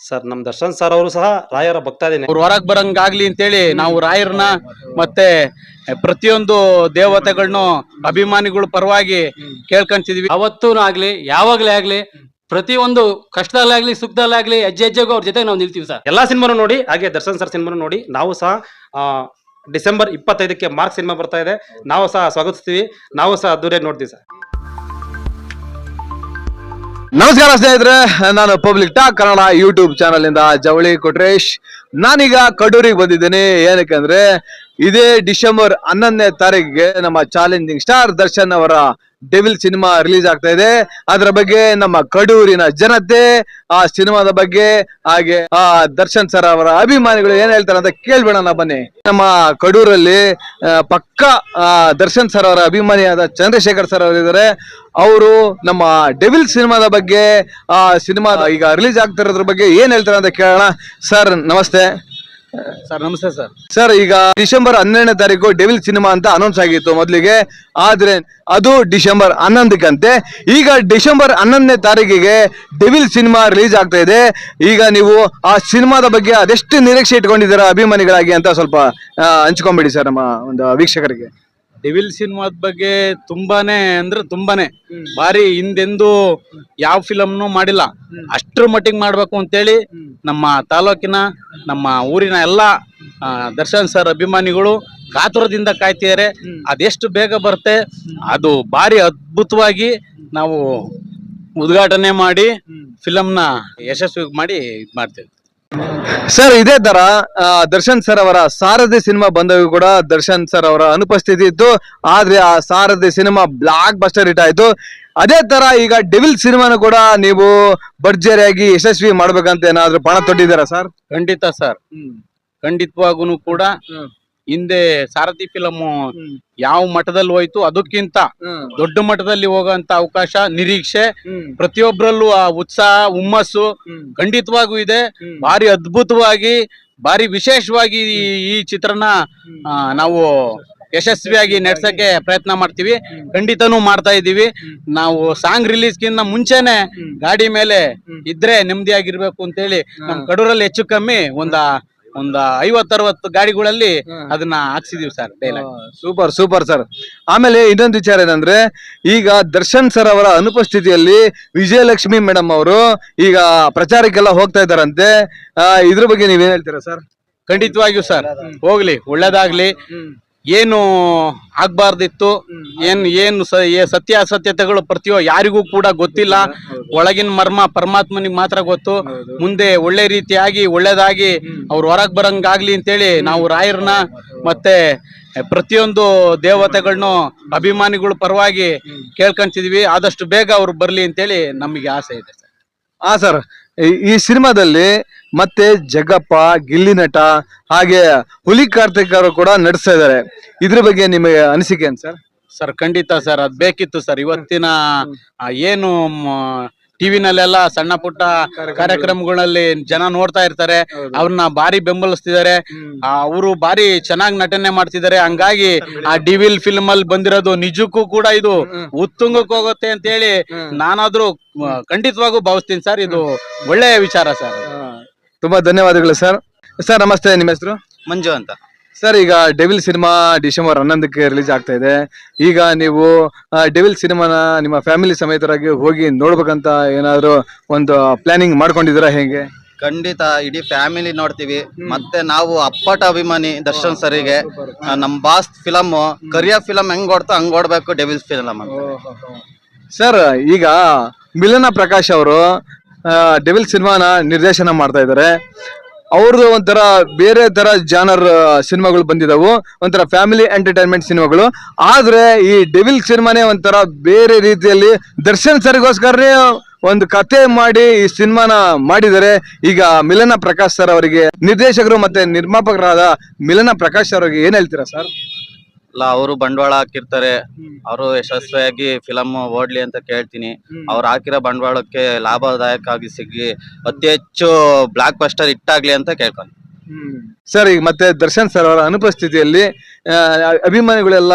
Sir ನಮ್ Darshan sir ಅವರು ಸಹ ರಾಯರ ಭಕ್ತಾದಿನಿ. ಅವ್ರು ಹೊರಗ್ ಬರಂಗಾಗ್ಲಿ ಅಂತೇಳಿ ನಾವು ರಾಯರನ್ನ ಮತ್ತೆ ಪ್ರತಿಯೊಂದು ದೇವತೆಗಳನ್ನು ಅಭಿಮಾನಿಗಳ ಪರವಾಗಿ ಕೇಳ್ಕೊಂತಿದ್ವಿ. ಅವತ್ತೂ ಆಗ್ಲಿ ಯಾವಾಗ್ಲೇ ಆಗ್ಲಿ ಪ್ರತಿಯೊಂದು ಕಷ್ಟದಲ್ಲಾಗ್ಲಿ ಸುಖದಲ್ಲಾಗ್ಲಿ ಹೆಜ್ಜೆ ಹೆಜ್ಜೆಗೂ ಅವ್ರ ಜೊತೆ ನಾವು ನಿಲ್ತೀವಿ ಸರ್. ಎಲ್ಲಾ ಸಿನಿಮಾನು ನೋಡಿ ಹಾಗೆ ದರ್ಶನ್ ಸರ್ ಸಿನಿಮಾನು ನೋಡಿ ನಾವು ಸಹ ಆ, ಡಿಸೆಂಬರ್ ಇಪ್ಪತ್ತೈದಕ್ಕೆ ಮಾರ್ಕ್ ಸಿನಿಮಾ ಬರ್ತಾ ಇದೆ. ನಾವು ಸಹ ಸ್ವಾಗತಿಸ್ತೀವಿ. ನಾವು ಸಹ ಅದ್ದೂರಿಯಾಗಿ ನೋಡ್ತೀವಿ ಸರ್. ನಮಸ್ಕಾರ ಸ್ನೇಹಿತರೆ, ನಾನು public talk Kannada YouTube channel ಇಂದ ಜವಳಿ ಕೊಟ್ರೇಶ್. ನಾನೀಗ ಕಡೂರಿಗೆ ಬಂದಿದ್ದೀನಿ. ಏನಕ್ಕೆ ಅಂದ್ರೆ ಇದೇ ಡಿಸೆಂಬರ್ ಹನ್ನೊಂದನೇ ತಾರೀಕಿಗೆ ನಮ್ಮ ಚಾಲೆಂಜಿಂಗ್ ಸ್ಟಾರ್ ದರ್ಶನ್ ಅವರ ಡೆವಿಲ್ ಸಿನಿಮಾ ರಿಲೀಸ್ ಆಗ್ತಾ ಇದೆ. ಅದರ ಬಗ್ಗೆ ನಮ್ಮ ಕಡೂರಿನ ಜನತೆ, ಆ ಸಿನಿಮಾದ ಬಗ್ಗೆ, ಹಾಗೆ, ಆ ದರ್ಶನ್ ಸರ್ ಅವರ ಅಭಿಮಾನಿಗಳು ಏನ್ ಹೇಳ್ತಾರೆ ಅಂತ ಕೇಳ್ಬೇಡಣ ಬನ್ನಿ. ನಮ್ಮ ಕಡೂರಲ್ಲಿ ಪಕ್ಕ ದರ್ಶನ್ ಸರ್ ಅವರ ಅಭಿಮಾನಿಯಾದ ಚಂದ್ರಶೇಖರ್ ಸರ್ ಅವರಿದ್ದಾರೆ ಅವರು ನಮ್ಮ ಡೆವಿಲ್ ಸಿನಿಮಾದ ಬಗ್ಗೆ, ಆ, ಸಿನಿಮಾ ಈಗ ರಿಲೀಸ್ ಆಗ್ತಿರೋದ್ರ ಬಗ್ಗೆ ಏನ್ ಹೇಳ್ತಾರೆ ಅಂತ ಕೇಳೋಣ. ಸರ್, ನಮಸ್ತೆ. ಸರ್, ನಮಸ್ತೆ ಸರ್. ಸರ್, ಈಗ ಡಿಸೆಂಬರ್ ಹನ್ನೆರಡನೇ ತಾರೀಕು ಡೆವಿಲ್ ಸಿನಿಮಾ ಅಂತ ಅನೌನ್ಸ್ ಆಗಿತ್ತು ಮೊದಲಿಗೆ. ಆದ್ರೆ ಅದು ಡಿಸೆಂಬರ್ ಹನ್ನೊಂದಕ್ಕಂತೆ. ಈಗ ಡಿಸೆಂಬರ್ ಹನ್ನೊಂದನೇ ತಾರೀಕಿಗೆ ಡೆವಿಲ್ ಸಿನಿಮಾ ರಿಲೀಸ್ ಆಗ್ತಾ ಇದೆ. ಈಗ ನೀವು ಆ ಸಿನಿಮಾದ ಬಗ್ಗೆ ಅದೆಷ್ಟು ನಿರೀಕ್ಷೆ ಇಟ್ಕೊಂಡಿದ್ದೀರಾ ಅಭಿಮಾನಿಗಳಾಗಿ ಅಂತ ಸ್ವಲ್ಪ ಹಂಚ್ಕೊಂಬಿಡಿ ಸರ್ ನಮ್ಮ ಒಂದು ವೀಕ್ಷಕರಿಗೆ. ಡೆವಿಲ್ ಸಿನಿಮಾದ ಬಗ್ಗೆ ತುಂಬಾನೇ ಅಂದ್ರೆ ತುಂಬಾನೇ ಭಾರಿ ಹಿಂದೆಂದು ಯಾವ ಫಿಲಮ್ನು ಮಾಡಿಲ್ಲ. ಅಷ್ಟ್ರ ಮಟ್ಟಿಗೆ ಮಾಡ್ಬೇಕು ಅಂತೇಳಿ ನಮ್ಮ ತಾಲೂಕಿನ ನಮ್ಮ ಊರಿನ ಎಲ್ಲ ದರ್ಶನ್ ಸರ್ ಅಭಿಮಾನಿಗಳು ಕಾತುರದಿಂದ ಕಾಯ್ತಿದ್ದಾರೆ. ಅದೆಷ್ಟು ಬೇಗ ಬರುತ್ತೆ? ಅದು ಭಾರಿ ಅದ್ಭುತವಾಗಿ ನಾವು ಉದ್ಘಾಟನೆ ಮಾಡಿ ಫಿಲಮ್ನ ಯಶಸ್ವಿ ಮಾಡಿ ಇದು ಮಾಡ್ತೇವೆ. ಸರ್ ಇದೇ ತರ ದರ್ಶನ್ ಸರ್ ಅವರ ಸಾರಥಿ ಸಿನಿಮಾ ಬಂದಾಗ ಕೂಡ ದರ್ಶನ್ ಸರ್ ಅವರ ಅನುಪಸ್ಥಿತಿ ಇತ್ತು. ಆದ್ರೆ ಆ Sarathi cinema blockbuster hit ಆಯ್ತು. ಅದೇ ತರ ಈಗ ಡೆವಿಲ್ ಸಿನಿಮಾನು ಕೂಡ ನೀವು ಭರ್ಜರಿಯಾಗಿ ಯಶಸ್ವಿ ಮಾಡ್ಬೇಕಂತ ಏನಾದ್ರು ಪಣ ತೊಟ್ಟಿದ್ದೀರಾ ಸರ್? ಖಂಡಿತ ಸರ್. ಖಂಡಿತವಾಗೂ ಕೂಡ ಹಿಂದೆ ಸಾರಥಿ ಫಿಲಮ್ ಯಾವ ಮಠದಲ್ಲಿ ಹೋಯ್ತು ಅದಕ್ಕಿಂತ ದೊಡ್ಡ ಮಟ್ಟದಲ್ಲಿ ಹೋಗುವಂತ ಅವಕಾಶ ನಿರೀಕ್ಷೆ ಪ್ರತಿಯೊಬ್ಬರಲ್ಲೂ ಆ ಉತ್ಸಾಹ ಹುಮ್ಮಸ್ಸು ಖಂಡಿತವಾಗೂ ಇದೆ. ಭಾರಿ ಅದ್ಭುತವಾಗಿ ಭಾರಿ ವಿಶೇಷವಾಗಿ ಈ- ಚಿತ್ರನ ನಾವು ಯಶಸ್ವಿಯಾಗಿ ನಡೆಸಕ್ಕೆ ಪ್ರಯತ್ನ ಮಾಡ್ತೀವಿ. ಖಂಡಿತನೂ ಮಾಡ್ತಾ ಇದ್ದೀವಿ. ನಾವು ಸಾಂಗ್ ರಿಲೀಸ್ಗಿಂತ ಮುಂಚೆನೆ ಗಾಡಿ ಮೇಲೆ ಇದ್ರೆ ನೆಮ್ಮದಿಯಾಗಿರ್ಬೇಕು ಅಂತೇಳಿ ನಮ್ಮ ಕಡೂರಲ್ಲಿ ಹೆಚ್ಚು ಕಮ್ಮಿ ಒಂದ ಒಂದ ಐವತ್ ಅರವತ್ತು ಗಾಡಿಗಳಲ್ಲಿ ಅದನ್ನ ಹಾಕ್ಸಿದೀವಿ sir dialogue super super sir ಆಮೇಲೆ ಇನ್ನೊಂದು ವಿಚಾರ ಏನಂದ್ರೆ ಈಗ ದರ್ಶನ್ ಸರ್ ಅವರ ಅನುಪಸ್ಥಿತಿಯಲ್ಲಿ ವಿಜಯಲಕ್ಷ್ಮಿ ಮೇಡಮ್ ಅವರು ಈಗ ಪ್ರಚಾರಕ್ಕೆಲ್ಲ ಹೋಗ್ತಾ ಇದ್ದಾರಂತೆ. ಆ, ಇದ್ರ ಬಗ್ಗೆ ನೀವೇನ್ ಹೇಳ್ತೀರಾ ಸರ್ ಖಂಡಿತವಾಗಿಯೂ ಸರ್ ಹೋಗ್ಲಿ ಒಳ್ಳೇದಾಗ್ಲಿ. ಏನು ಆಗ್ಬಾರ್ದಿತ್ತು ಏನ್ ಏನು ಸತ್ಯ ಅಸತ್ಯತೆಗಳು ಪ್ರತಿಯೋ ಪ್ರತಿಯೊ ಯಾರಿಗೂ ಕೂಡ ಗೊತ್ತಿಲ್ಲ. ಒಳಗಿನ ಮರ್ಮ ಪರಮಾತ್ಮನಿಗೆ ಮಾತ್ರ ಗೊತ್ತು. ಮುಂದೆ ಒಳ್ಳೆ ರೀತಿಯಾಗಿ ಒಳ್ಳೇದಾಗಿ ಅವ್ರು ಹೊರಗ್ ಬರಂಗಾಗ್ಲಿ ಅಂತೇಳಿ ನಾವು ರಾಯರನ್ನ ಮತ್ತೆ ಪ್ರತಿಯೊಂದು ದೇವತೆಗಳನ್ನು ಅಭಿಮಾನಿಗಳ ಪರವಾಗಿ ಕೇಳ್ಕೊಂತಿದ್ವಿ. ಆದಷ್ಟು ಬೇಗ ಅವ್ರು ಬರ್ಲಿ ಅಂತೇಳಿ ನಮಗೆ ಆಸೆ ಇದೆ ಸರ್. ಹಾ ಸರ್ ಈ ಸಿನಿಮಾದಲ್ಲಿ ಮತ್ತೆ ಜಗ್ಗಪ್ಪ ಗಿಲ್ಲಿ ನಟ ಹಾಗೆ ಹುಲಿ ಕಾರ್ತಿಕ್ ಅವರು ಕೂಡ ನಡೆಸ್ತಾ ಇದ್ದಾರೆ. ಇದ್ರ ಬಗ್ಗೆ ನಿಮಗೆ ಅನಿಸಿಕೆ ಏನ್ ಸರ್? ಸರ್ ಖಂಡಿತ ಸರ್. ಅದ್ ಬೇಕಿತ್ತು ಸರ್. ಇವತ್ತಿನ ಆ, ಏನು ಟಿವಿನಲ್ಲೆಲ್ಲ ಸಣ್ಣ ಪುಟ್ಟ ಕಾರ್ಯಕ್ರಮಗಳಲ್ಲಿ ಜನ ನೋಡ್ತಾ ಇರ್ತಾರೆ. ಅವ್ರನ್ನ ಬಾರಿ ಬೆಂಬಲಿಸ್ತಿದ್ದಾರೆ. ಅವರು ಬಾರಿ ಚೆನ್ನಾಗಿ ನಟನೆ ಮಾಡ್ತಿದ್ದಾರೆ. ಹಂಗಾಗಿ ಆ ಡಿವಿಲ್ ಫಿಲ್ಮ್ ಅಲ್ಲಿ ಬಂದಿರೋದು ನಿಜಕ್ಕೂ ಕೂಡ ಇದು ಉತ್ತುಂಗಕ್ಕೆ ಹೋಗುತ್ತೆ ಅಂತ ಹೇಳಿ ನಾನಾದ್ರೂ ಖಂಡಿತವಾಗೂ ಭಾವಿಸ್ತೀನಿ ಸರ್. ಇದು ಒಳ್ಳೆಯ ವಿಚಾರ ಸರ್. ತುಂಬಾ ಧನ್ಯವಾದಗಳು ಸರ್. ಸರ್ ನಮಸ್ತೆ. ನಿಮ್ಮ ಹೆಸರು? ಮಂಜು ಅಂತ. ಸರ್ ಈಗ ಡೆವಿಲ್ ಸಿನಿಮಾ ಡಿಸೆಂಬರ್ ಹನ್ನೊಂದಕ್ಕೆ ರಿಲೀಸ್ ಆಗ್ತಾ ಇದೆ. ಈಗ ನೀವು ಡೆವಿಲ್ ಸಿನಿಮಾನ ನಿಮ್ಮ ಫ್ಯಾಮಿಲಿ ಸಮೇತರಾಗಿ ಹೋಗಿ ನೋಡ್ಬೇಕಂತ ಏನಾದ್ರು ಒಂದು ಪ್ಲಾನಿಂಗ್ ಮಾಡ್ಕೊಂಡಿದ್ದೀರಾ ಹೇಗೆ? ಖಂಡಿತ ಇಡೀ ಫ್ಯಾಮಿಲಿ ನೋಡ್ತೀವಿ. ಮತ್ತೆ ನಾವು ಅಪ್ಪಟ ಅಭಿಮಾನಿ ದರ್ಶನ್ ಸರಿಗೆ. ನಮ್ಮ ಬಾಸ್ ಫಿಲಮ್ ಕರಿಯ ಫಿಲಮ್ ಹೆಂಗ್ ಓಡ್ತಾ ಹಂಗ್ ಓಡ್ಬೇಕು ಡೆವಿಲ್ಸ್ ಫಿಲಮ್ ಸರ್ ಈಗ ಮಿಲನ ಪ್ರಕಾಶ್ ಅವರು ಡೆವಿಲ್ ಸಿನಿಮಾನ ನಿರ್ದೇಶನ ಮಾಡ್ತಾ ಇದ್ದಾರೆ. ಅವ್ರದ್ದು ಒಂಥರ ಬೇರೆ ತರ ಜಾನರ್ ಸಿನಿಮಾಗಳು ಬಂದಿದಾವು. ಒಂಥರ ಫ್ಯಾಮಿಲಿ ಎಂಟರ್ಟೈನ್ಮೆಂಟ್ ಸಿನಿಮಾಗಳು. ಆದ್ರೆ ಈ ಡೆವಿಲ್ ಸಿನಿಮಾನೇ ಒಂಥರ ಬೇರೆ ರೀತಿಯಲ್ಲಿ ದರ್ಶನ್ ಸರ್ಗೋಸ್ಕರನೇ ಒಂದು ಕತೆ ಮಾಡಿ ಈ ಸಿನಿಮಾನ ಮಾಡಿದರೆ ಈಗ ಮಿಲನ ಪ್ರಕಾಶ್ ಸರ್ ಅವರಿಗೆ ನಿರ್ದೇಶಕರು ಮತ್ತೆ ನಿರ್ಮಾಪಕರಾದ ಮಿಲನ ಪ್ರಕಾಶ್ ಸರ್ ಅವರಿಗೆ ಏನ್ ಹೇಳ್ತೀರಾ ಸರ್? ಅಲ್ಲ ಅವರು ಬಂಡವಾಳ ಹಾಕಿರ್ತಾರೆ. ಅವರು ಯಶಸ್ವಿಯಾಗಿ ಫಿಲಮ್ ಓಡ್ಲಿ ಅಂತ ಕೇಳ್ತೀನಿ. ಅವ್ರು ಹಾಕಿರೋ ಬಂಡವಾಳಕ್ಕೆ ಲಾಭದಾಯಕ ಆಗಿ ಸಿಗ್ಲಿ ಅತಿ ಹೆಚ್ಚು ಬ್ಲಾಕ್ ಬಸ್ಟರ್ ಇಟ್ಟಾಗ್ಲಿ ಅಂತ ಕೇಳ್ಕೊಂಡು ಸರ್ ಈಗ ಮತ್ತೆ ದರ್ಶನ್ ಸರ್ ಅವರ ಅನುಪಸ್ಥಿತಿಯಲ್ಲಿ ಅಭಿಮಾನಿಗಳೆಲ್ಲ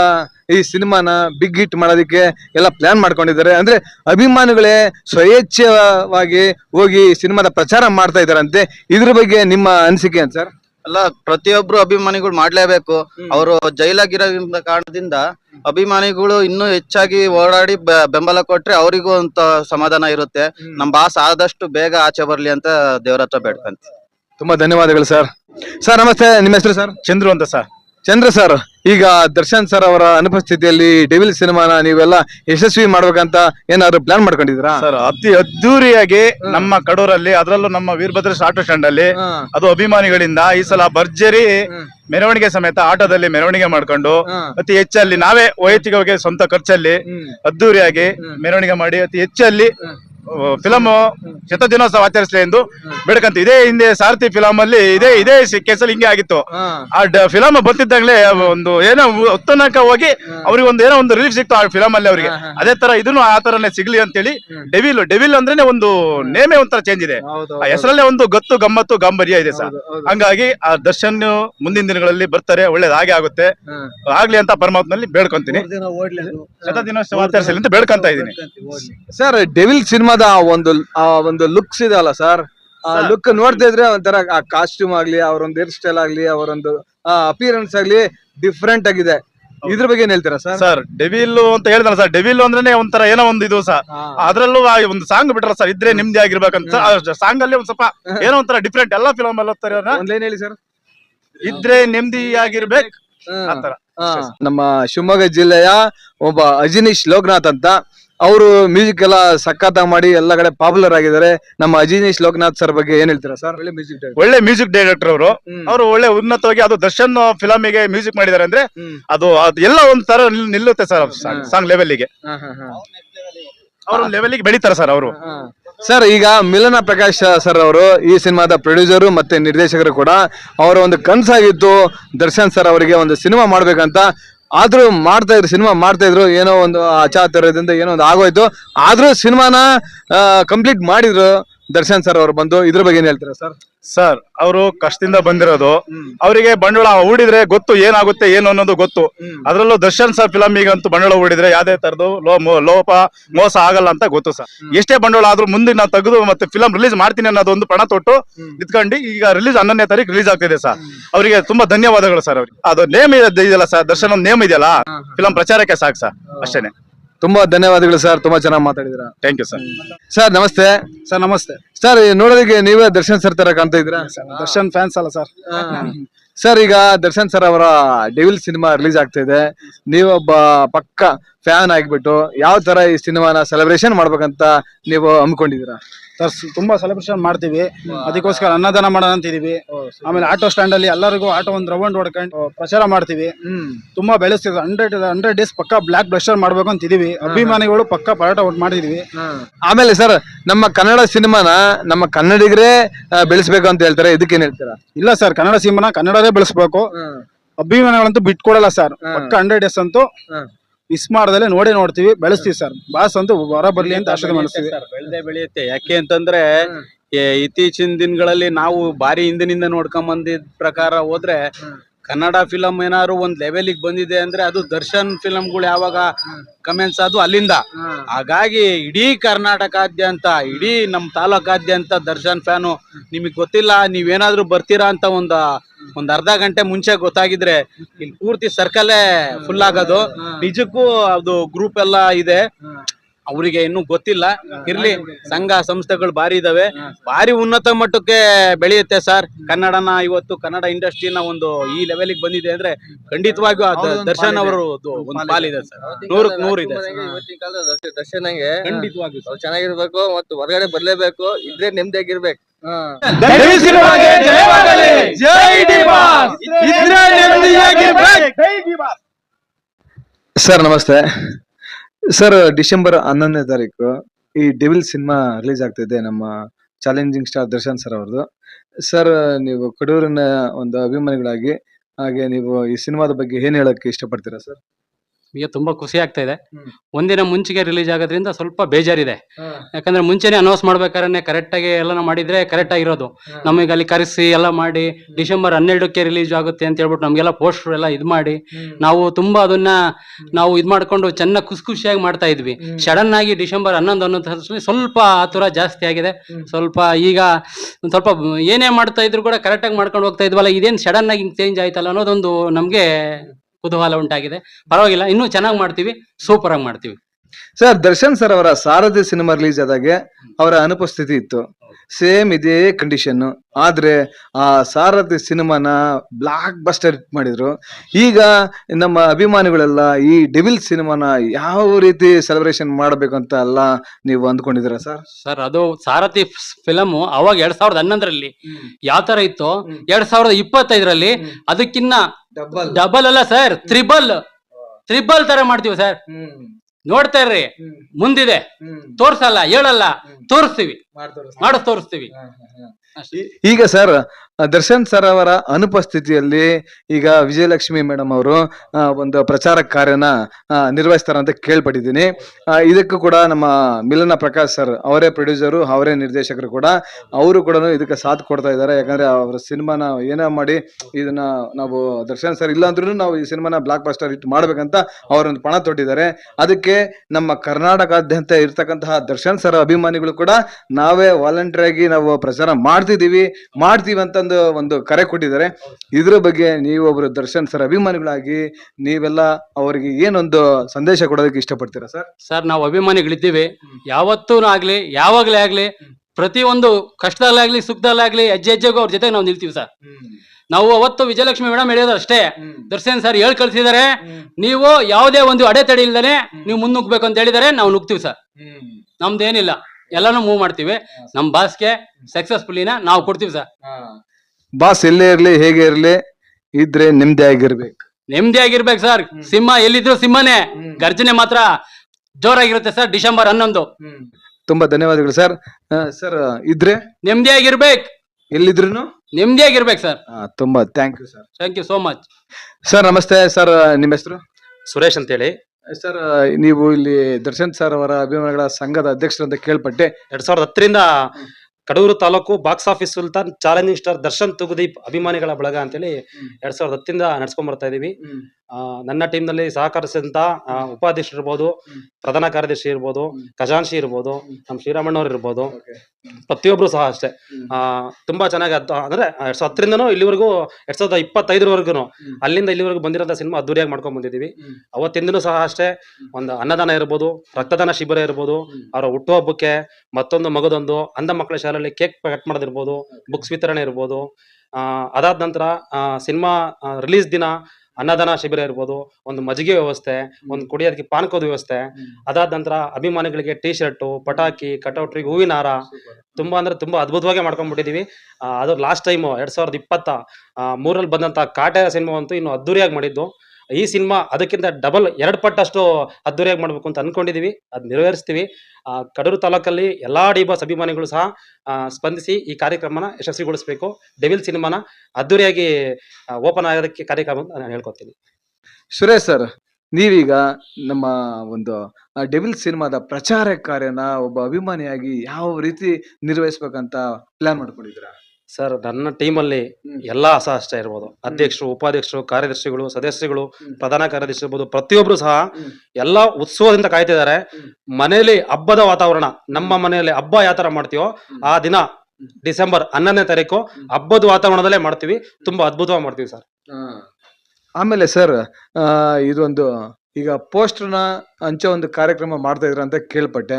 ಈ ಸಿನಿಮಾನ ಬಿಗ್ ಹಿಟ್ ಮಾಡೋದಕ್ಕೆ ಎಲ್ಲ ಪ್ಲಾನ್ ಮಾಡ್ಕೊಂಡಿದ್ದಾರೆ. ಅಂದ್ರೆ ಅಭಿಮಾನಿಗಳೇ ಸ್ವಯಚ್ಛವಾಗಿ ಹೋಗಿ ಸಿನಿಮಾದ ಪ್ರಚಾರ ಮಾಡ್ತಾ ಇದಾರಂತೆ ಇದ್ರ ಬಗ್ಗೆ ನಿಮ್ಮ ಅನಿಸಿಕೆ ಅಂತ ಸರ್? ಅಲ್ಲ ಪ್ರತಿಯೊಬ್ರು ಅಭಿಮಾನಿಗಳು ಮಾಡ್ಲೇಬೇಕು. ಅವರು ಜೈಲಾಗಿರೋದ್ರಿಂದ ಕಾರಣದಿಂದ ಅಭಿಮಾನಿಗಳು ಇನ್ನೂ ಹೆಚ್ಚಾಗಿ ಓಡಾಡಿ ಬೆ- ಬೆಂಬಲ ಕೊಟ್ರೆ ಅವರಿಗೂ ಅಂತ ಸಮಾಧಾನ ಇರುತ್ತೆ. ನಮ್ ಬಾಸ್ ಆದಷ್ಟು ಬೇಗ ಆಚೆ ಬರ್ಲಿ ಅಂತ ದೇವ್ರ ಹತ್ರ ಬೇಡ್ಕಂತ ತುಂಬಾ ಧನ್ಯವಾದಗಳು ಸರ್. ಸರ್ ನಮಸ್ತೆ. ನಿಮ್ಮ ಹೆಸರು ಸರ್? ಚಂದ್ರು ಅಂತ ಸರ್. ಚಂದ್ರ ಸರ್. ಈಗ ದರ್ಶನ್ ಸರ್ ಅವರ ಅನುಪಸ್ಥಿತಿಯಲ್ಲಿ ಡೆವಿಲ್ ಸಿನಿಮಾನ ನೀವೆಲ್ಲ ಯಶಸ್ವಿ ಮಾಡ್ಬೇಕಂತ ಏನಾದ್ರು ಪ್ಲಾನ್ ಮಾಡ್ಕೊಂಡಿದ್ದೀರಾ? ಸರ್ ಅತಿ ಅದ್ದೂರಿಯಾಗಿ ನಮ್ಮ ಕಡೂರಲ್ಲಿ ಅದರಲ್ಲೂ ನಮ್ಮ ವೀರಭದ್ರ ಆಟೋ ಸ್ಟ್ಯಾಂಡ್ ಅಲ್ಲಿ ಅದು ಅಭಿಮಾನಿಗಳಿಂದ ಈ ಸಲ ಭರ್ಜರಿ ಮೆರವಣಿಗೆ ಸಮೇತ ಆಟೋದಲ್ಲಿ ಮೆರವಣಿಗೆ ಮಾಡ್ಕೊಂಡು ಅತಿ ಹೆಚ್ಚಲ್ಲಿ ನಾವೇ ವೈಯಕ್ತಿಕವಾಗಿ ಸ್ವಂತ ಖರ್ಚಲ್ಲಿ ಅದ್ದೂರಿಯಾಗಿ ಮೆರವಣಿಗೆ ಮಾಡಿ ಅತಿ ಹೆಚ್ಚಲ್ಲಿ ಫಿಲಮ್ ಶತದಿನೋತ್ಸವ ಆಚರಿಸಲಿ ಎಂದು ಬೇಡಕಂತ ಇದೇ ಹಿಂದೆ ಸಾರಥಿ ಫಿಲಂ ಅಲ್ಲಿ ಇದೇ ಇದೇ ಕೇಸಲ್ಲಿ ಹಿಂಗೆ ಆಗಿತ್ತು. ಆ ಫಿಲಂ ಬರ್ತಿದ್ದಾಗಲೇ ಒಂದು ಏನೋ ಉತ್ತನಕ ಹೋಗಿ ಅವ್ರಿಗೆ ಒಂದು ಏನೋ ಒಂದು ರಿಲೀಫ್ ಸಿಕ್ತು ಆ ಫಿಲಂ ಅಲ್ಲಿ ಅವರಿಗೆ ಅದೇ ತರ ಇದನ್ನು ಆ ತರನೇ ಸಿಗ್ಲಿ ಅಂತೇಳಿ ಡೆವಿಲ್ ಡೆವಿಲ್ ಅಂದ್ರೆ ಒಂದು ನೇಮೇ ಒಂಥರ ಚೇಂಜ್ ಇದೆ. ಆ ಹೆಸರಲ್ಲೇ ಒಂದು ಗತ್ತು ಗಮ್ಮತ್ತು ಗಾಂಭರ್ಯ ಇದೆ ಸರ್. ಹಂಗಾಗಿ ಆ ದರ್ಶನ್ ಮುಂದಿನ ದಿನಗಳಲ್ಲಿ ಬರ್ತಾರೆ ಒಳ್ಳೇದು ಹಾಗೆ ಆಗುತ್ತೆ. ಆಗ್ಲಿ ಅಂತ ಪರಮಾತ್ಮಲ್ಲಿ ಬೇಡ್ಕೊಂತೀನಿ. ಶತದಿನೋತ್ಸವ ಆಚರಿಸಲಿ ಅಂತ ಬೇಡ್ಕೊಂತ ಇದ್ದೀನಿ. ಸರ್ ಡೆವಿಲ್ ಸಿನಿಮಾದ ಆ ಒಂದು ಆ ಒಂದು ಲುಕ್ಸ್ ಇದೆ ಅಲ್ಲ ಸರ್ ಆ ಲುಕ್ ನೋಡ್ತಾ ಇದ್ರೆ ಒಂಥರ ಆ ಕಾಸ್ಟ್ಯೂಮ್ ಆಗ್ಲಿ ಅವರೊಂದು ಹೇರ್ ಸ್ಟೈಲ್ ಆಗ್ಲಿ ಅವರೊಂದು ಅಪಿಯರೆನ್ಸ್ ಆಗ್ಲಿ ಡಿಫ್ರೆಂಟ್ ಆಗಿದೆ. ಇದ್ರ ಬಗ್ಗೆ ಏನ್ ಹೇಳ್ತೀರಾ ಸರ್ ಸರ್ ಡೆವಿಲ್ ಅಂತ ಹೇಳ್ತಾರ ಸರ್ ಡೆವಿಲ್ ಅಂದ್ರೆ ಒಂಥರ ಏನೋ ಒಂದು ಇದು ಸರ್ ಅದ್ರಲ್ಲೂ ಆ ಒಂದು ಸಾಂಗ್ ಬಿಟ್ರ ಸರ್ ಇದ್ರೆ ನಿಮ್ದಿ ಆಗಿರ್ಬೇಕಂತ ಸಾಂಗ್ ಅಲ್ಲಿ ಒಂದ್ ಸ್ವಲ್ಪ ಏನೋ ಒಂಥರ ಡಿಫ್ರೆಂಟ್ ಎಲ್ಲಾ ಫಿಲಮ್ ಅಲ್ಲಿ ಹೋಗ್ತಾರೆ ಲೈನ್ ಹೇಳಿ ಸರ್ ಇದ್ರೆ ನೆಮ್ಮದಿ ಆಗಿರ್ಬೇಕು. ನಮ್ಮ ಶಿವಮೊಗ್ಗ ಜಿಲ್ಲೆಯ ಒಬ್ಬ ಅಜಿನೀಶ್ ಲೋಕನಾಥ್ ಅಂತ. ಅವರು ಮ್ಯೂಸಿಕ್ ಎಲ್ಲ ಸಖತ್ತಾಗಿ ಮಾಡಿ ಎಲ್ಲ ಕಡೆ ಪಾಪ್ಯುಲರ್ ಆಗಿದ್ದಾರೆ. ನಮ್ಮ ಅಜಿನೀಶ್ ಲೋಕನಾಥ್ ಸರ್ ಬಗ್ಗೆ ಏನ್ ಹೇಳ್ತೀರಾ ಸರ್ ಒಳ್ಳೆ ಮ್ಯೂಸಿಕ್ ಒಳ್ಳೆ ಮ್ಯೂಸಿಕ್ ಡೈರೆಕ್ಟರ್ ಅವರು. ಅವರು ಒಳ್ಳೆ ಉನ್ನತವಾಗಿ ಅದು ದರ್ಶನ್ ಫಿಲಮಿಗೆ ಮ್ಯೂಸಿಕ್ ಮಾಡಿದ್ದಾರೆ ಅಂದ್ರೆ ಅದು ಅದು ಎಲ್ಲ ಒಂದ್ ತರ ನಿಲ್ಲುತ್ತೆ ಸರ್ ಸಾಂಗ್ ಲೆವೆಲ್ಗೆ ಅವರು ಲೆವೆಲ್ಗೆ ಬೆಳಿತಾರೆ ಸರ್ ಅವರು. ಸರ್ ಈಗ ಮಿಲನ ಪ್ರಕಾಶ್ ಸರ್ ಅವರು ಈ ಸಿನಿಮಾದ ಪ್ರೊಡ್ಯೂಸರು ಮತ್ತೆ ನಿರ್ದೇಶಕರು ಕೂಡ ಅವರ ಒಂದು ಕನ್ಸಾಗಿತ್ತು ದರ್ಶನ್ ಸರ್ ಅವರಿಗೆ ಒಂದು ಸಿನಿಮಾ ಮಾಡ್ಬೇಕಂತ ಆದ್ರೂ ಮಾಡ್ತಾ ಇದ್ರು ಸಿನಿಮಾ ಮಾಡ್ತಾ ಇದ್ರು, ಏನೋ ಒಂದು ಅಚಾತುರ್ಯದಿಂದ ಏನೋ ಒಂದು ಆಗೋಯ್ತು. ಆದ್ರೂ ಸಿನಿಮಾನ ಕಂಪ್ಲೀಟ್ ಮಾಡಿದ್ರು. ದರ್ಶನ್ ಸರ್ ಅವರು ಬಂದು ಇದ್ರ ಬಗ್ಗೆ ಏನ್ ಹೇಳ್ತೀರಾ ಸರ್? ಸರ್ ಅವರು ಕಷ್ಟದಿಂದ ಬಂದಿರೋದು. ಅವರಿಗೆ ಬಂಡವಾಳ ಹೂಡಿದ್ರೆ ಗೊತ್ತು ಏನಾಗುತ್ತೆ ಏನು ಅನ್ನೋದು ಗೊತ್ತು. ಅದರಲ್ಲೂ ದರ್ಶನ್ ಸರ್ ಫಿಲಮ್ ಈಗಂತೂ ಬಂಡವಾಳ ಹೂಡಿದ್ರೆ ಯಾವ್ದೇ ತರದ್ದು ಲೋ ಲೋಪ ಮೋಸ ಆಗಲ್ಲ ಅಂತ ಗೊತ್ತು ಸರ್. ಎಷ್ಟೇ ಬಂಡವಾಳ ಆದ್ರೂ ಮುಂದೆ ನಾವು ತೆಗೆದು ಮತ್ತೆ ಫಿಲಂ ರಿಲೀಸ್ ಮಾಡ್ತೀನಿ ಅನ್ನೋದು ಒಂದು ಪಣ ತೊಟ್ಟು ನಿತ್ಕೊಂಡು ಈಗ ರಿಲೀಸ್ ಹನ್ನೊಂದನೇ ತಾರೀಕು ರಿಲೀಸ್ ಆಗ್ತಿದೆ ಸರ್. ಅವರಿಗೆ ತುಂಬಾ ಧನ್ಯವಾದಗಳು ಸರ್ ಅವ್ರಿಗೆ. ಅದು ನೇಮ್ ಇದೆಯಲ್ಲ ಸರ್ ದರ್ಶನ್ ಒಂದು ನೇಮ್ ಇದೆಯಲ್ಲ? ಫಿಲಂ ಪ್ರಚಾರಕ್ಕೆ ಸಾಕು ಸರ್ ಅಷ್ಟೇನೆ. ತುಂಬಾ ಧನ್ಯವಾದಗಳು ಸರ್ ತುಂಬಾ ಚೆನ್ನಾಗಿ ಮಾತಾಡಿದ್ರ ಥ್ಯಾಂಕ್ ಯು ಸರ್ ಸರ್ ನಮಸ್ತೆ. ಸರ್ ನಮಸ್ತೆ. ಸರ್ ನೋಡೋದಕ್ಕೆ ನೀವೇ ದರ್ಶನ್ ಸರ್ ತರ ಕಾಣ್ತಾ ಇದ್ದೀರಾ? ದರ್ಶನ್ ಫ್ಯಾನ್ಸ್ ಅಲ್ಲ ಸರ್ ಸರ್ ಈಗ ದರ್ಶನ್ ಸರ್ ಅವರ ಡೆವಿಲ್ ಸಿನಿಮಾ ರಿಲೀಸ್ ಆಗ್ತಾ ಇದೆ. ನೀವೊಬ್ಬ ಪಕ್ಕ ಫ್ಯಾನ್ ಆಗಿಬಿಟ್ಟು ಯಾವ ತರ ಈ ಸಿನಿಮಾನ ಸೆಲೆಬ್ರೇಷನ್ ಮಾಡ್ಬೇಕಂತ ನೀವು ಹಮ್ಮಿಕೊಂಡಿದ್ದೀರಾ ಸರ್ ತುಂಬಾ ಸೆಲೆಬ್ರೇಷನ್ ಮಾಡ್ತೀವಿ. ಅದಕ್ಕೋಸ್ಕರ ಅನ್ನದಾನ ಮಾಡೋಣ ಅಂತಿದೀವಿ ಆಮೇಲೆ ಆಟೋ ಸ್ಟ್ಯಾಂಡ್ ಅಲ್ಲಿ ಎಲ್ಲರಿಗೂ ಆಟೋ ಒಂದ್ ರೌಂಡ್ ಹೊಡ್ಕೊಂಡು ಪ್ರಚಾರ ಮಾಡ್ತೀವಿ. ತುಂಬಾ ಬೆಳೆಸ್ತೀವಿ. ಹಂಡ್ರೆಡ್ ಹಂಡ್ರೆಡ್ ಡೇಸ್ ಪಕ್ಕ ಬ್ಲಾಕ್ ಬ್ಲಸ್ಟರ್ ಮಾಡ್ಬೇಕು ಅಂತ ಇದೀವಿ. ಅಭಿಮಾನಿಗಳು ಪಕ್ಕ ಪರಾಟ ಔಟ್ ಮಾಡಿದೀವಿ. ಆಮೇಲೆ ಸರ್ ನಮ್ಮ ಕನ್ನಡ ಸಿನಿಮಾನ ನಮ್ಮ ಕನ್ನಡಿಗರೇ ಬೆಳೆಸ್ಬೇಕು ಅಂತ ಹೇಳ್ತಾರೆ. ಇದಕ್ಕೇನ್ ಹೇಳ್ತೀರಾ? ಇಲ್ಲ ಸರ್ ಕನ್ನಡ ಸಿನಿಮಾನ ಕನ್ನಡದೇ ಬೆಳೆಸ್ಬೇಕು. ಅಭಿಮಾನಿಗಳಂತೂ ಬಿಟ್ಕೊಡಲ್ಲ ಸರ್ ಪಕ್ಕ ಹಂಡ್ರೆಡ್ ಡೇಸ್ ಅಂತೂ ಮಿಸ್ ಮಾಡ್ದಲೆ ನೋಡೇ ನೋಡ್ತೀವಿ ಬೆಳೆಸ್ತೀವಿ ಸರ್. ಬಾಸ್ ಅಂತ ಹೊರ ಬರ್ಲಿ ಅಂತ ಆಶೀರ್ವಾದ ಮಾಡಿಸ್ತೀವಿ. ಬೆಳೆದೇ ಬೆಳೆಯುತ್ತೆ. ಯಾಕೆ ಅಂತಂದ್ರೆ ಈ ಇತ್ತೀಚಿನ ದಿನಗಳಲ್ಲಿ ನಾವು ಬಾರಿ ಹಿಂದಿನಿಂದ ನೋಡ್ಕೊಂಡ್ ಬಂದಿದ್ ಪ್ರಕಾರ ಹೋದ್ರೆ ಕನ್ನಡ ಫಿಲಂ ಏನಾದ್ರು ಒಂದ್ ಲೆವೆಲ್ಗೆ ಬಂದಿದೆ ಅಂದ್ರೆ ಅದು ದರ್ಶನ್ ಫಿಲಂಗಳು ಯಾವಾಗ ಕಮೆಂಟ್ಸ್ ಅದು ಅಲ್ಲಿಂದ. ಹಾಗಾಗಿ ಇಡೀ ಕರ್ನಾಟಕಾದ್ಯಂತ ಇಡೀ ನಮ್ ತಾಲೂಕಾದ್ಯಂತ ದರ್ಶನ್ ಫ್ಯಾನು ನಿಮಗ್ ಗೊತ್ತಿಲ್ಲ ನೀವೇನಾದ್ರೂ ಬರ್ತೀರಾ ಅಂತ ಒಂದ್ ಒಂದ್ ಅರ್ಧ ಗಂಟೆ ಮುಂಚೆ ಗೊತ್ತಾಗಿದ್ರೆ ಇಲ್ಲಿ ಪೂರ್ತಿ ಸರ್ಕಲೇ ಫುಲ್ ಆಗೋದು. ನಿಜಕ್ಕೂ ಅದು ಗ್ರೂಪ್ ಎಲ್ಲ ಇದೆ. ಅವರಿಗೆ ಇನ್ನೂ ಗೊತ್ತಿಲ್ಲ. ಇರ್ಲಿ ಸಂಘ ಸಂಸ್ಥೆಗಳು ಬಾರಿ ಇದಾವೆ. ಬಾರಿ ಉನ್ನತ ಮಟ್ಟಕ್ಕೆ ಬೆಳೆಯುತ್ತೆ ಸರ್. ಕನ್ನಡನ ಇವತ್ತು ಕನ್ನಡ ಇಂಡಸ್ಟ್ರಿನ ಒಂದು ಈ ಲೆವೆಲ್ಗೆ ಬಂದಿದೆ ಅಂದ್ರೆ ಖಂಡಿತವಾಗಿಯೂ ದರ್ಶನ್ ಅವರು ಒಂದು ಪಾಲಿದೆ ಸರ್. ನೂರಕ್ಕೆ ನೂರು ಇದೆ ದರ್ಶನ್ ದರ್ಶನಂಗೆ ಖಂಡಿತವಾಗಿಯೂ ಅವ್ರು ಚೆನ್ನಾಗಿರ್ಬೇಕು ಮತ್ತು ಹೊರಗಡೆ ಬರ್ಲೇಬೇಕು ಇದ್ರೆ ನೆಮ್ಮದಿಯಾಗಿರ್ಬೇಕು. ಸರ್ ನಮಸ್ತೆ. ಸರ್ ಡಿಸೆಂಬರ್ ಹನ್ನೊಂದನೇ ತಾರೀಕು ಈ ಡೆವಿಲ್ ಸಿನಿಮಾ ರಿಲೀಸ್ ಆಗ್ತಿದೆ ನಮ್ಮ ಚಾಲೆಂಜಿಂಗ್ ಸ್ಟಾರ್ ದರ್ಶನ್ ಸರ್ ಅವ್ರದ್ದು ಸರ್ ನೀವು ಕಡೂರಿನ ಒಂದು ಅಭಿಮಾನಿಗಳಾಗಿ ಹಾಗೆ ನೀವು ಈ ಸಿನಿಮಾದ ಬಗ್ಗೆ ಏನು ಹೇಳಕ್ಕೆ ಇಷ್ಟಪಡ್ತೀರಾ ಸರ್ ನಮಗೆ ತುಂಬಾ ಖುಷಿ ಆಗ್ತಾ ಇದೆ. ಒಂದಿನ ಮುಂಚೆಗೆ ರಿಲೀಸ್ ಆಗೋದ್ರಿಂದ ಸ್ವಲ್ಪ ಬೇಜಾರಿದೆ. ಯಾಕಂದ್ರೆ ಮುಂಚೆನೆ ಅನೌನ್ಸ್ ಮಾಡ್ಬೇಕಾದ್ರೆ ಕರೆಕ್ಟ್ ಆಗಿ ಎಲ್ಲಾನು ಮಾಡಿದ್ರೆ ಕರೆಕ್ಟ್ ಆಗಿರೋದು ನಮಗೆ ಅಲ್ಲಿ ಕರೆಸಿ ಎಲ್ಲ ಮಾಡಿ ಡಿಸೆಂಬರ್ ಹನ್ನೆರಡಕ್ಕೆ ರಿಲೀಸ್ ಆಗುತ್ತೆ ಅಂತ ಹೇಳ್ಬಿಟ್ಟು ನಮಗೆಲ್ಲ ಪೋಸ್ಟರ್ ಎಲ್ಲ ಇದು ಮಾಡಿ ನಾವು ತುಂಬಾ ಅದನ್ನ ನಾವು ಇದು ಮಾಡ್ಕೊಂಡು ಚೆನ್ನಾಗಿ ಖುಷಿ ಖುಷಿಯಾಗಿ ಮಾಡ್ತಾ ಇದ್ವಿ. ಸಡನ್ ಆಗಿ ಡಿಸೆಂಬರ್ ಹನ್ನೊಂದು ಅನ್ನೋ ತಕ್ಷಣ ಸ್ವಲ್ಪ ಆತುರ ಜಾಸ್ತಿ ಆಗಿದೆ. ಸ್ವಲ್ಪ ಈಗ ಸ್ವಲ್ಪ ಏನೇ ಮಾಡ್ತಾ ಇದ್ರು ಕೂಡ ಕರೆಕ್ಟ್ ಆಗಿ ಮಾಡ್ಕೊಂಡು ಹೋಗ್ತಾ ಇದ್ವಲ್ಲ ಇದೇನ್ ಸಡನ್ ಆಗಿ ಚೇಂಜ್ ಆಯ್ತಲ್ಲ ಅನ್ನೋದೊಂದು ನಮ್ಗೆ ಕುತೂಹಲ ಉಂಟಾಗಿದೆ. ಪರವಾಗಿಲ್ಲ ಇನ್ನೂ ಚೆನ್ನಾಗಿ ಮಾಡ್ತೀವಿ ಸೂಪರ್ ಆಗಿ ಮಾಡ್ತೀವಿ. ಸರ್ ದರ್ಶನ್ ಸರ್ ಅವರ ಸಾರಥಿ ಸಿನಿಮಾ ರಿಲೀಸ್ ಆದಾಗೆ ಅವರ ಅನುಪಸ್ಥಿತಿ ಇತ್ತು. ಸೇಮ್ ಇದೇ ಕಂಡೀಷನ್ ಆದ್ರೆ ಆ ಸಾರಥಿ ಸಿನಿಮಾನ ಬ್ಲಾಕ್ ಬಸ್ಟರ್ ಮಾಡಿದ್ರು. ಈಗ ನಮ್ಮ ಅಭಿಮಾನಿಗಳೆಲ್ಲ ಈ ಡೆವಿಲ್ ಸಿನಿಮಾನ ಯಾವ ರೀತಿ ಸೆಲೆಬ್ರೇಷನ್ ಮಾಡಬೇಕು ಅಂತ ಎಲ್ಲ ನೀವು ಅಂದ್ಕೊಂಡಿದ್ದೀರಾ ಸರ್? ಸರ್ ಅದು ಸಾರಥಿ ಫಿಲಮ್ ಅವಾಗ ಎರಡ್ ಸಾವಿರದ ಹನ್ನೊಂದರಲ್ಲಿ ಯಾವ ತರ ಇತ್ತು? ಎರಡ್ ಸಾವಿರದ ಇಪ್ಪತ್ತೈದರಲ್ಲಿ ಅದಕ್ಕಿನ್ನ ಡಬಲ್ ಅಲ್ಲ ಸರ್ ತ್ರಿಬಲ್ ತ್ರಿಬಲ್ ತರ ಮಾಡ್ತೀವಿ ಸರ್. ನೋಡ್ತಾ ಇರ್ರಿ ಮುಂದಿದೆ. ತೋರ್ಸಲ್ಲ ಹೇಳಲ್ಲ. ತೋರಿಸ್ತೀವಿ. ಮಾಡಿಸ್ ತೋರಿಸ್ತೀವಿ. ಈಗ ಸರ್ ದರ್ಶನ್ ಸರ್ ಅವರ ಅನುಪಸ್ಥಿತಿಯಲ್ಲಿ ಈಗ ವಿಜಯಲಕ್ಷ್ಮಿ ಮೇಡಮ್ ಅವರು ಒಂದು ಪ್ರಚಾರ ಕಾರ್ಯನ ನಿರ್ವಹಿಸ್ತಾರೆ ಅಂತ ಕೇಳ್ಪಟ್ಟಿದ್ದೀನಿ. ಇದಕ್ಕೂ ಕೂಡ ನಮ್ಮ ಮಿಲನ ಪ್ರಕಾಶ್ ಸರ್ ಅವರೇ ಪ್ರೊಡ್ಯೂಸರು, ಅವರೇ ನಿರ್ದೇಶಕರು ಕೂಡ ಅವರು ಕೂಡ ಇದಕ್ಕೆ ಸಾಥ್ ಕೊಡ್ತಾ ಇದ್ದಾರೆ. ಯಾಕಂದ್ರೆ ಅವರ ಸಿನಿಮಾನ ಏನೇ ಮಾಡಿ ಇದನ್ನ ನಾವು ದರ್ಶನ್ ಸರ್ ಇಲ್ಲ ಅಂದ್ರೂ ನಾವು ಈ ಸಿನಿಮಾನ ಬ್ಲಾಕ್ ಬಸ್ಟರ್ ಹಿಟ್ ಮಾಡ್ಬೇಕಂತ ಅವರೊಂದು ಪಣ ತೊಟ್ಟಿದ್ದಾರೆ. ಅದಕ್ಕೆ ನಮ್ಮ ಕರ್ನಾಟಕಾದ್ಯಂತ ಇರ್ತಕ್ಕಂತಹ ದರ್ಶನ್ ಸರ್ ಅಭಿಮಾನಿಗಳು ಕೂಡ ನಾವೇ ವಾಲಂಟಿಯರ್ ಆಗಿ ನಾವು ಪ್ರಚಾರ ಮಾಡ್ತಿದ್ದೀವಿ. ಮಾಡ್ತೀವಿ ಅಂತಂದು ಒಂದು ಒಂದು ಕರೆ ಕೊಟ್ಟಿದ್ದಾರೆ. ಇದ್ರ ಬಗ್ಗೆ ನೀವೊಬ್ರು ದರ್ಶನ್ ಸರ್ ಅಭಿಮಾನಿಗಳಾಗಿ ನೀವೆಲ್ಲ ಅವರಿಗೆ ಏನೊಂದು ಸಂದೇಶ ಕೊಡೋದಕ್ಕೆ ಇಷ್ಟಪಡ್ತೀರಾ ಸರ್? ಸರ್ ನಾವು ಅಭಿಮಾನಿಗಳಿದ್ದೀವಿ. ಯಾವತ್ತೂ ಆಗ್ಲಿ ಯಾವಾಗ್ಲೇ ಆಗ್ಲಿ ಪ್ರತಿಯೊಂದು ಕಷ್ಟದಲ್ಲಾಗ್ಲಿ ಸುಖದಲ್ಲಾಗ್ಲಿ ಹೆಜ್ಜೆ ಹೆಜ್ಜೆಗೂ ಅವ್ರ ಜೊತೆ ನಾವು ನಿಲ್ತೀವಿ ಸರ್. ನಾವು ಅವತ್ತು ವಿಜಯಲಕ್ಷ್ಮಿ ಮೇಡಮ್ ಹೇಳಿದ್ರು ಅಷ್ಟೇ. ದರ್ಶನ್ ಸರ್ ಹೇಳಿ ಕಳ್ಸಿದಾರೆ ನೀವು ಯಾವುದೇ ಒಂದು ಅಡೆತಡೆ ಇಲ್ಲದೆ ನೀವು ಮುನ್ನುಗ್ಬೇಕು ಅಂತ ಹೇಳಿದರೆ ನಾವು ನುಗ್ತೀವಿ ಸರ್. ನಮ್ದೇನಿಲ್ಲ ಎಲ್ಲಾನು ಮೂವ್ ಮಾಡ್ತೀವಿ. ನಮ್ ಬಾಸ್ಗೆ ಸಕ್ಸಸ್ಫುಲ್ಲಿನ ನಾವು ಕೊಡ್ತೀವಿ ಸರ್. ಬಾಸ್ ಎಲ್ಲೇ ಇರ್ಲಿ ಹೇಗೆ ಇರ್ಲಿ ಇದ್ರೆ ನೆಮ್ಮದಿ ಆಗಿರ್ಬೇಕು. ನೆಮ್ಮದಿ ಆಗಿರ್ಬೇಕು ಸರ್ ಸಿಂಹ ಎಲ್ಲಿದ್ರು ಸಿಂಹನೇ. ಗರ್ಜನೆ ಮಾತ್ರ ಜೋರಾಗಿರುತ್ತೆ ಸರ್ ಡಿಸೆಂಬರ್ ಹನ್ನೊಂದು. ತುಂಬಾ ಧನ್ಯವಾದಗಳು ಸರ್ ಸರ್ ಇದ್ರೆ? ನೆಮ್ಮದಿ ಆಗಿರ್ಬೇಕು ಎಲ್ಲಿದ್ರು ನೆಮ್ಮದಿಯಾಗಿರ್ಬೇಕು ಸರ್ ತುಂಬಾ thank you sir thank you so much sir ನಮಸ್ತೆ ಸರ್ ನಿಮ್ಮ ಹೆಸರು? ಸುರೇಶ್ ಅಂತೇಳಿ. ಸರ್ ನೀವು ಇಲ್ಲಿ ದರ್ಶನ್ ಸರ್ ಅವರ ಅಭಿಮಾನಿಗಳ ಸಂಘದ ಅಧ್ಯಕ್ಷರು ಅಂತ ಕೇಳ್ಪಟ್ಟೆ. ಎರಡ್ ಸಾವಿರದ ಹತ್ತರಿಂದ Kadur taluk box office Sultan challenging star Darshan Thoogudeepa ಅಭಿಮಾನಿಗಳ ಬಳಗ ಅಂತೇಳಿ ಎರಡ್ ಸಾವಿರದ ಹತ್ತಿಂದ ನಡ್ಸ್ಕೊಂಡ್ ಬರ್ತಾ ಇದೀವಿ. ನನ್ನ ಟೀಮ್ನಲ್ಲಿ ಸಹಕರಿಸಿದಂತ ಉಪಾಧ್ಯಕ್ಷರು ಇರ್ಬೋದು ಪ್ರಧಾನ ಕಾರ್ಯದರ್ಶಿ ಇರ್ಬೋದು ಖಜಾಂಶಿ ಇರ್ಬೋದು ನಮ್ಮ ಶ್ರೀರಾಮಣ್ಣವ್ರು ಇರ್ಬೋದು ಪ್ರತಿಯೊಬ್ರು ಸಹ ಅಷ್ಟೇ. ಆ ತುಂಬಾ ಚೆನ್ನಾಗಿ ಅದ್- ಅಂದ್ರೆ ಎರಡ್ ಸಾವಿರದ ಹತ್ತರಿಂದನೂ ಇಲ್ಲಿವರೆಗೂ ಎರಡ್ ಸಾವಿರದ ಇಪ್ಪತ್ತೈದರವರೆಗೂ ಅಲ್ಲಿಂದ ಇಲ್ಲಿವರೆಗೂ ಬಂದಿರೋಂಥ ಸಿನಿಮಾ ಅದ್ದೂರಿಯಾಗಿ ಮಾಡ್ಕೊಂಡ್ ಬಂದಿದ್ದೀವಿ. ಅವತ್ತಿಂದನೂ ಸಹ ಅಷ್ಟೇ ಒಂದು ಅನ್ನದಾನ ಇರ್ಬೋದು ರಕ್ತದಾನ ಶಿಬಿರ ಇರ್ಬೋದು ಅವರ ಹುಟ್ಟುಹಬ್ಬಕ್ಕೆ ಮತ್ತೊಂದು ಮಗದೊಂದು ಅಂಧ ಮಕ್ಕಳ ಶಾಲೆಯಲ್ಲಿ ಕೇಕ್ ಕಟ್ ಮಾಡೋದಿರ್ಬೋದು ಬುಕ್ಸ್ ವಿತರಣೆ ಇರ್ಬೋದು. ಅದಾದ ನಂತರ ಸಿನಿಮಾ ರಿಲೀಸ್ ದಿನ ಅನ್ನದಾನ ಶಿಬಿರ ಇರ್ಬೋದು ಒಂದು ಮಜ್ಜಿಗೆ ವ್ಯವಸ್ಥೆ ಒಂದು ಕುಡಿಯೋದಕ್ಕೆ ಪಾನಕದ ವ್ಯವಸ್ಥೆ. ಅದಾದ ನಂತರ ಅಭಿಮಾನಿಗಳಿಗೆ ಟೀ ಶರ್ಟು ಪಟಾಕಿ ಕಟೌಟ್ರಿಗೆ ಹೂವಿನ ಹಾರ. ತುಂಬಾ ಅಂದ್ರೆ ತುಂಬಾ ಅದ್ಭುತವಾಗಿ ಮಾಡ್ಕೊಂಡ್ಬಿಟ್ಟಿದೀವಿ. ಅದು ಲಾಸ್ಟ್ ಟೈಮ್ ಎರಡ್ ಸಾವಿರದ ಇಪ್ಪತ್ತ ಮೂರಲ್ಲಿ ಬಂದಂತ ಕಾಟೆ ಸಿನಿಮಾ ಅಂತೂ ಇನ್ನು ಅದ್ದೂರಿಯಾಗಿ ಮಾಡಿದ್ದು. ಈ ಸಿನಿಮಾ ಅದಕ್ಕಿಂತ ಡಬಲ್ ಎರಡು ಪಟ್ಟಷ್ಟು ಅದ್ದೂರಿಯಾಗಿ ಮಾಡಬೇಕು ಅಂತ ಅಂದ್ಕೊಂಡಿದ್ದೀವಿ ಅದು ನೆರವೇರಿಸ್ತೀವಿ. ಕಡೂರು ತಾಲೂಕಲ್ಲಿ ಎಲ್ಲಾ ಡಿ ಬಾಸ್ ಅಭಿಮಾನಿಗಳು ಸಹ ಸ್ಪಂದಿಸಿ ಈ ಕಾರ್ಯಕ್ರಮನ ಯಶಸ್ವಿಗೊಳಿಸಬೇಕು. ಡೆವಿಲ್ ಸಿನಿಮಾನ ಅದ್ದೂರಿಯಾಗಿ ಓಪನ್ ಆಗೋದಕ್ಕೆ ಕಾರ್ಯಕ್ರಮ ನಾನು ಹೇಳ್ಕೊತೀನಿ. ಸುರೇಶ್ ಸರ್, ನೀವೀಗ ನಮ್ಮ ಒಂದು ಡೆವಿಲ್ ಸಿನಿಮಾದ ಪ್ರಚಾರ ಕಾರ್ಯನ ಒಬ್ಬ ಅಭಿಮಾನಿಯಾಗಿ ಯಾವ ರೀತಿ ನಿರ್ವಹಿಸ್ಬೇಕಂತ ಪ್ಲಾನ್ ಮಾಡ್ಕೊಂಡಿದ್ದೀರಾ? ಸರ್ ನನ್ನ ಟೀಮಲ್ಲಿ ಎಲ್ಲಾ ಸಹ ಅಷ್ಟೇ ಇರ್ಬೋದು. ಅಧ್ಯಕ್ಷರು ಉಪಾಧ್ಯಕ್ಷರು ಕಾರ್ಯದರ್ಶಿಗಳು ಸದಸ್ಯಗಳು ಪ್ರಧಾನ ಕಾರ್ಯದರ್ಶಿ ಇರ್ಬೋದು ಪ್ರತಿಯೊಬ್ರು ಸಹ ಎಲ್ಲಾ ಉತ್ಸವದಿಂದ ಕಾಯ್ತಿದ್ದಾರೆ. ಮನೆಯಲ್ಲಿ ಹಬ್ಬದ ವಾತಾವರಣ ನಮ್ಮ ಮನೆಯಲ್ಲಿ ಹಬ್ಬ ಯಾವ ತರ ಮಾಡ್ತೀವೋ ಆ ದಿನ ಡಿಸೆಂಬರ್ ಹನ್ನೊಂದನೇ ತಾರೀಕು ಹಬ್ಬದ ವಾತಾವರಣದಲ್ಲೇ ಮಾಡ್ತೀವಿ. ತುಂಬಾ ಅದ್ಭುತವಾಗಿ ಮಾಡ್ತೀವಿ ಸರ್. ಆಮೇಲೆ ಸರ್ ಇದೊಂದು ಈಗ ಪೋಸ್ಟರ್ನ ಹಂಚೋ ಒಂದು ಕಾರ್ಯಕ್ರಮ ಮಾಡ್ತಾ ಇದ್ರ ಅಂತ ಕೇಳ್ಪಟ್ಟೆ.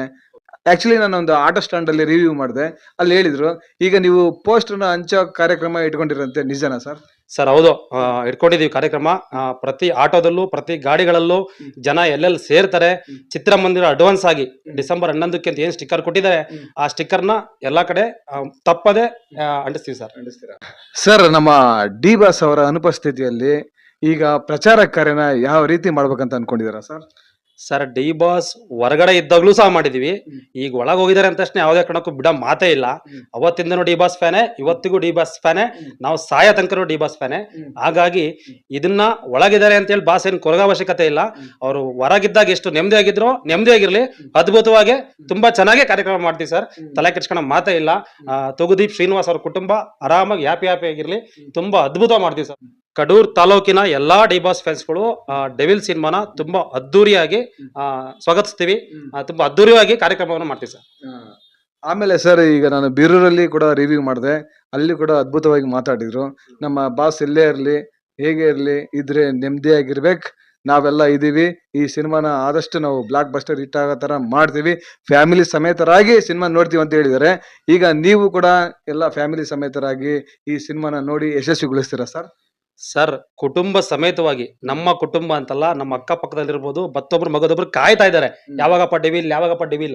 ಆಕ್ಚುಲಿ ನಾನು ಒಂದು ಆಟೋ ಸ್ಟ್ಯಾಂಡ್ ಅಲ್ಲಿ ರಿವ್ಯೂ ಮಾಡಿದೆ. ಅಲ್ಲಿ ಹೇಳಿದ್ರು ಈಗ ನೀವು ಪೋಸ್ಟರ್ನ ಹಂಚೋ ಕಾರ್ಯಕ್ರಮ ಇಟ್ಕೊಂಡಿರಂತೆ ನಿಜನಾ ಸರ್ ಸರ್ ಹೌದು. ಇಟ್ಕೊಂಡಿದ್ದೀವಿ ಇಟ್ಕೊಂಡಿದೀವಿ ಕಾರ್ಯಕ್ರಮ. ಆ, ಪ್ರತಿ ಆಟೋದಲ್ಲೂ ಪ್ರತಿ ಗಾಡಿಗಳಲ್ಲೂ ಜನ ಎಲ್ಲೆಲ್ಲಿ ಸೇರ್ತಾರೆ ಚಿತ್ರಮಂದಿರ ಅಡ್ವಾನ್ಸ್ ಆಗಿ ಡಿಸೆಂಬರ್ ಹನ್ನೊಂದಕ್ಕೆ ಅಂತ ಏನ್ ಸ್ಟಿಕ್ಕರ್ ಕೊಟ್ಟಿದ್ದಾರೆ ಆ ಸ್ಟಿಕ್ಕರ್ನ ಎಲ್ಲಾ ಕಡೆ ಆ, ತಪ್ಪದೆ ಆ, ಅಂಟಿಸ್ತೀವಿ ಸರ್ ಸರ್ ನಮ್ಮ ಡಿ ಬಾಸ್ ಅವರ ಅನುಪಸ್ಥಿತಿಯಲ್ಲಿ ಈಗ ಪ್ರಚಾರ ಕಾರ್ಯನ ಯಾವ ರೀತಿ ಮಾಡ್ಬೇಕಂತ ಅನ್ಕೊಂಡಿದ್ದೀರಾ ಸರ್ ಸರ್ ಡಿ ಬಾಸ್ ಹೊರಗಡೆ ಇದ್ದಾಗ್ಲೂ ಸಹ ಮಾಡಿದೀವಿ. ಈಗ ಒಳಗೆ ಹೋಗಿದ್ದಾರೆ ಅಂತ ತಕ್ಷಣ ಯಾವುದೇ ಕಾರಣಕ್ಕೂ ಬಿಡ ಮಾತೇ ಇಲ್ಲ. ಅವತ್ತಿಂದನೂ ಡಿ ಬಾಸ್ ಫ್ಯಾನೆ ಇವತ್ತಿಗೂ ಡಿ ಬಾಸ್ ಫ್ಯಾನೆ ನಾವು ಸಾಯ ತನಕನೂ ಡಿ ಬಾಸ್ ಫ್ಯಾನೆ. ಹಾಗಾಗಿ ಇದನ್ನ ಒಳಗಿದ್ದಾರೆ ಅಂತೇಳಿ ಬಾಸ್ ಏನ್ ಕೊರಗ ಅವಶ್ಯಕತೆ ಇಲ್ಲ. ಅವರು ಹೊರಗಿದ್ದಾಗ ಎಷ್ಟು ನೆಮ್ಮದಿ ಆಗಿದ್ರು ನೆಮ್ಮದಿ ಆಗಿರ್ಲಿ. ಅದ್ಭುತವಾಗಿ ತುಂಬಾ ಚೆನ್ನಾಗಿ ಕಾರ್ಯಕ್ರಮ ಮಾಡ್ತೀವಿ ಸರ್. ತಲೆ ಕೆಡ್ಸ್ಕೊಳೋ ಮಾತೇ ಇಲ್ಲ. ತುಗುದೀಪ್ ಶ್ರೀನಿವಾಸ್ ಅವ್ರ ಕುಟುಂಬ ಆರಾಮಾಗಿ ಹ್ಯಾಪಿ ಹ್ಯಾಪಿ ಆಗಿರ್ಲಿ. ತುಂಬಾ ಅದ್ಭುತ ಮಾಡ್ತೀವಿ ಸರ್. ಕಡೂರ್ ತಾಲೂಕಿನ ಎಲ್ಲಾ ಡಿಬಾಸ್ ಫ್ಯಾನ್ಸ್ಗಳು ಡೆವಿಲ್ ಸಿನಿಮಾನ ತುಂಬಾ ಅದ್ದೂರಿಯಾಗಿ ಸ್ವಾಗತಿಸ್ತೀವಿ. ತುಂಬಾ ಅದ್ದೂರಿಯಾಗಿ ಕಾರ್ಯಕ್ರಮವನ್ನು ಮಾಡ್ತೀವಿ ಸರ್. ಆಮೇಲೆ ಸರ್ ಈಗ ನಾನು ಬೀರೂರಲ್ಲಿ ಕೂಡ ರಿವ್ಯೂ ಮಾಡಿದೆ. ಅಲ್ಲಿ ಕೂಡ ಅದ್ಭುತವಾಗಿ ಮಾತಾಡಿದ್ರು. ನಮ್ಮ ಬಾಸ್ ಎಲ್ಲೇ ಇರಲಿ ಹೇಗೆ ಇರಲಿ ಇದ್ರೆ ನೆಮ್ಮದಿಯಾಗಿರ್ಬೇಕು. ನಾವೆಲ್ಲ ಇದೀವಿ. ಈ ಸಿನಿಮಾನ ಆದಷ್ಟು ನಾವು ಬ್ಲಾಕ್ ಬಸ್ಟರ್ ಹಿಟ್ ಆಗೋ ಥರ ಮಾಡ್ತೀವಿ. ಫ್ಯಾಮಿಲಿ ಸಮೇತರಾಗಿ ಸಿನಿಮಾ ನೋಡ್ತೀವಿ ಅಂತ ಹೇಳಿದ್ದಾರೆ. ಈಗ ನೀವು ಕೂಡ ಎಲ್ಲ ಫ್ಯಾಮಿಲಿ ಸಮೇತರಾಗಿ ಈ ಸಿನಿಮಾನ ನೋಡಿ ಯಶಸ್ವಿಗೊಳಿಸ್ತೀರಾ ಸರ್? ಸರ್ ಕುಟುಂಬ ಸಮೇತವಾಗಿ ನಮ್ಮ ಕುಟುಂಬ ಅಂತಲ್ಲ ನಮ್ಮ ಅಕ್ಕಪಕ್ಕದಲ್ಲಿರ್ಬೋದು ಮತ್ತೊಬ್ರು ಮಗದೊಬ್ರು ಕಾಯ್ತಾ ಇದ್ದಾರೆ. ಯಾವಾಗಪ್ಪ ಡಿವಿಲ್ ಯಾವಾಗಪ್ಪ ಡಿವಿಲ್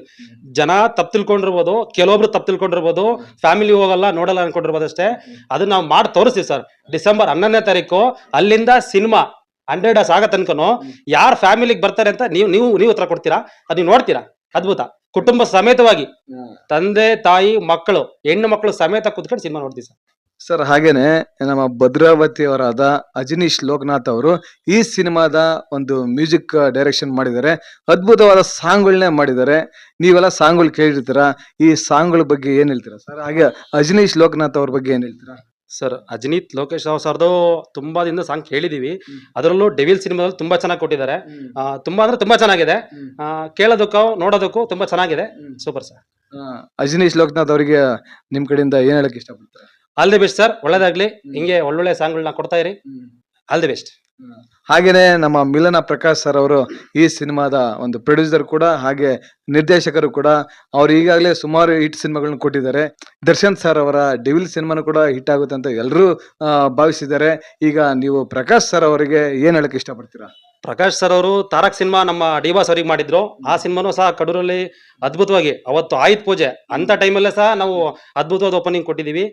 ಜನ ತಪ್ಪು ತಿಳ್ಕೊಂಡಿರ್ಬೋದು ಕೆಲವೊಬ್ರು ತಪ್ಪು ತಿಳ್ಕೊಂಡಿರ್ಬೋದು ಫ್ಯಾಮಿಲಿ ಹೋಗಲ್ಲ ನೋಡಲ್ಲ ಅನ್ಕೊಂಡಿರ್ಬೋದು ಅಷ್ಟೇ. ಅದನ್ನ ನಾವು ಮಾಡಿ ತೋರಿಸ್ತೀವಿ ಸರ್. ಡಿಸೆಂಬರ್ ಹನ್ನೊಂದನೇ ತಾರೀಕು ಅಲ್ಲಿಂದ ಸಿನಿಮಾ ಹಂಡ್ರೆಡ್ ಡೇಸ್ ಆಗೋ ತನಕನು ಯಾರು ಫ್ಯಾಮಿಲಿಗೆ ಬರ್ತಾರೆ ಅಂತ ನೀವು ನೀವು ನೀವು ಉತ್ತರ ಕೊಡ್ತೀರಾ? ಅದು ನೀವು ನೋಡ್ತೀರಾ? ಅದ್ಭುತ. ಕುಟುಂಬ ಸಮೇತವಾಗಿ ತಂದೆ ತಾಯಿ ಮಕ್ಕಳು ಹೆಣ್ಣು ಮಕ್ಕಳು ಸಮೇತ ಕುತ್ಕೊಂಡು ಸಿನಿಮಾ ನೋಡ್ತೀವಿ ಸರ್. ಸರ್ ಹಾಗೇನೆ ನಮ್ಮ ಭದ್ರಾವತಿ ಅವರಾದ ಅಜನೀಶ್ ಲೋಕನಾಥ್ ಅವರು ಈ ಸಿನಿಮಾದ ಒಂದು ಮ್ಯೂಸಿಕ್ ಡೈರೆಕ್ಷನ್ ಮಾಡಿದ್ದಾರೆ. ಅದ್ಭುತವಾದ ಸಾಂಗ್ಗಳನ್ನೇ ಮಾಡಿದ್ದಾರೆ. ನೀವೆಲ್ಲ ಸಾಂಗ್ಗಳು ಕೇಳಿರ್ತೀರಾ? ಈ ಸಾಂಗ್ಗಳ ಬಗ್ಗೆ ಏನ್ ಹೇಳ್ತೀರಾ ಸರ್? ಹಾಗೆ ಅಜನೀಶ್ ಲೋಕನಾಥ್ ಅವ್ರ ಬಗ್ಗೆ ಏನ್ ಹೇಳ್ತೀರಾ? ಸರ್ ಅಜನೀತ್ ಲೋಕೇಶ್ ರಾವ್ ಸರ್ದು ತುಂಬಾ ದಿನ ಸಾಂಗ್ ಕೇಳಿದೀವಿ. ಅದರಲ್ಲೂ ಡೆವಿಲ್ ಸಿನಿಮಾದಲ್ಲಿ ತುಂಬಾ ಚೆನ್ನಾಗಿ ಕೊಟ್ಟಿದ್ದಾರೆ. ಆ, ತುಂಬಾ ಅಂದ್ರೆ ತುಂಬಾ ಚೆನ್ನಾಗಿದೆ. ಆ, ಕೇಳೋದಕ್ಕೂ ನೋಡೋದಕ್ಕೂ ತುಂಬಾ ಚೆನ್ನಾಗಿದೆ. Super sir. ಅಜನೀಶ್ ಲೋಕನಾಥ್ ಅವರಿಗೆ ನಿಮ್ ಕಡೆಯಿಂದ ಏನ್ ಹೇಳಕ್ ಇಷ್ಟಪಡ್ತಾರೆ? ಆಲ್ ದಿ ಬೆಸ್ಟ್ ಸರ್ ಒಳ್ಳೇದಾಗ್ಲಿ. ಹಿಂಗೆ ಒಳ್ಳೊಳ್ಳೆ ಸಾಂಗ್ಗಳನ್ನ ಕೊಡ್ತಾ ಇರಿ. ಆಲ್ ದಿ ಬೆಸ್ಟ್ ಹಾಗೇನೆ ನಮ್ಮ ಮಿಲನ ಪ್ರಕಾಶ್ ಸರ್ ಅವರು ಈ ಸಿನಿಮಾದ ಒಂದು ಪ್ರೊಡ್ಯೂಸರ್ ಕೂಡ ಹಾಗೆ ನಿರ್ದೇಶಕರು ಕೂಡ ಅವ್ರು ಈಗಾಗಲೇ ಸುಮಾರು ಹಿಟ್ ಸಿನಿಮಾಗಳನ್ನ ಕೊಟ್ಟಿದ್ದಾರೆ. ದರ್ಶನ್ ಸರ್ ಅವರ ಡೆವಿಲ್ ಸಿನಿಮಾನು ಕೂಡ ಹಿಟ್ ಆಗುತ್ತೆ ಅಂತ ಎಲ್ಲರೂ ಭಾವಿಸಿದ್ದಾರೆ. ಈಗ ನೀವು ಪ್ರಕಾಶ್ ಸರ್ ಅವರಿಗೆ ಏನ್ ಹೇಳಕ್ ಇಷ್ಟಪಡ್ತೀರಾ? ಪ್ರಕಾಶ್ ಸರ್ ಅವರು ತಾರಕ್ ಸಿನಿಮಾ ನಮ್ಮ ಡಿವಾಸ್ ಅವ್ರಿಗೆ ಮಾಡಿದ್ರು. ಆ ಸಿನಿಮಾನು ಸಹ ಕಡೂರಲ್ಲಿ ಅದ್ಭುತವಾಗಿ ಅವತ್ತು ಆಯುಧ ಪೂಜೆ ಅಂತ ಟೈಮಲ್ಲೇ ಸಹ ನಾವು ಅದ್ಭುತವಾದ ಓಪನಿಂಗ್ ಕೊಟ್ಟಿದೀವಿ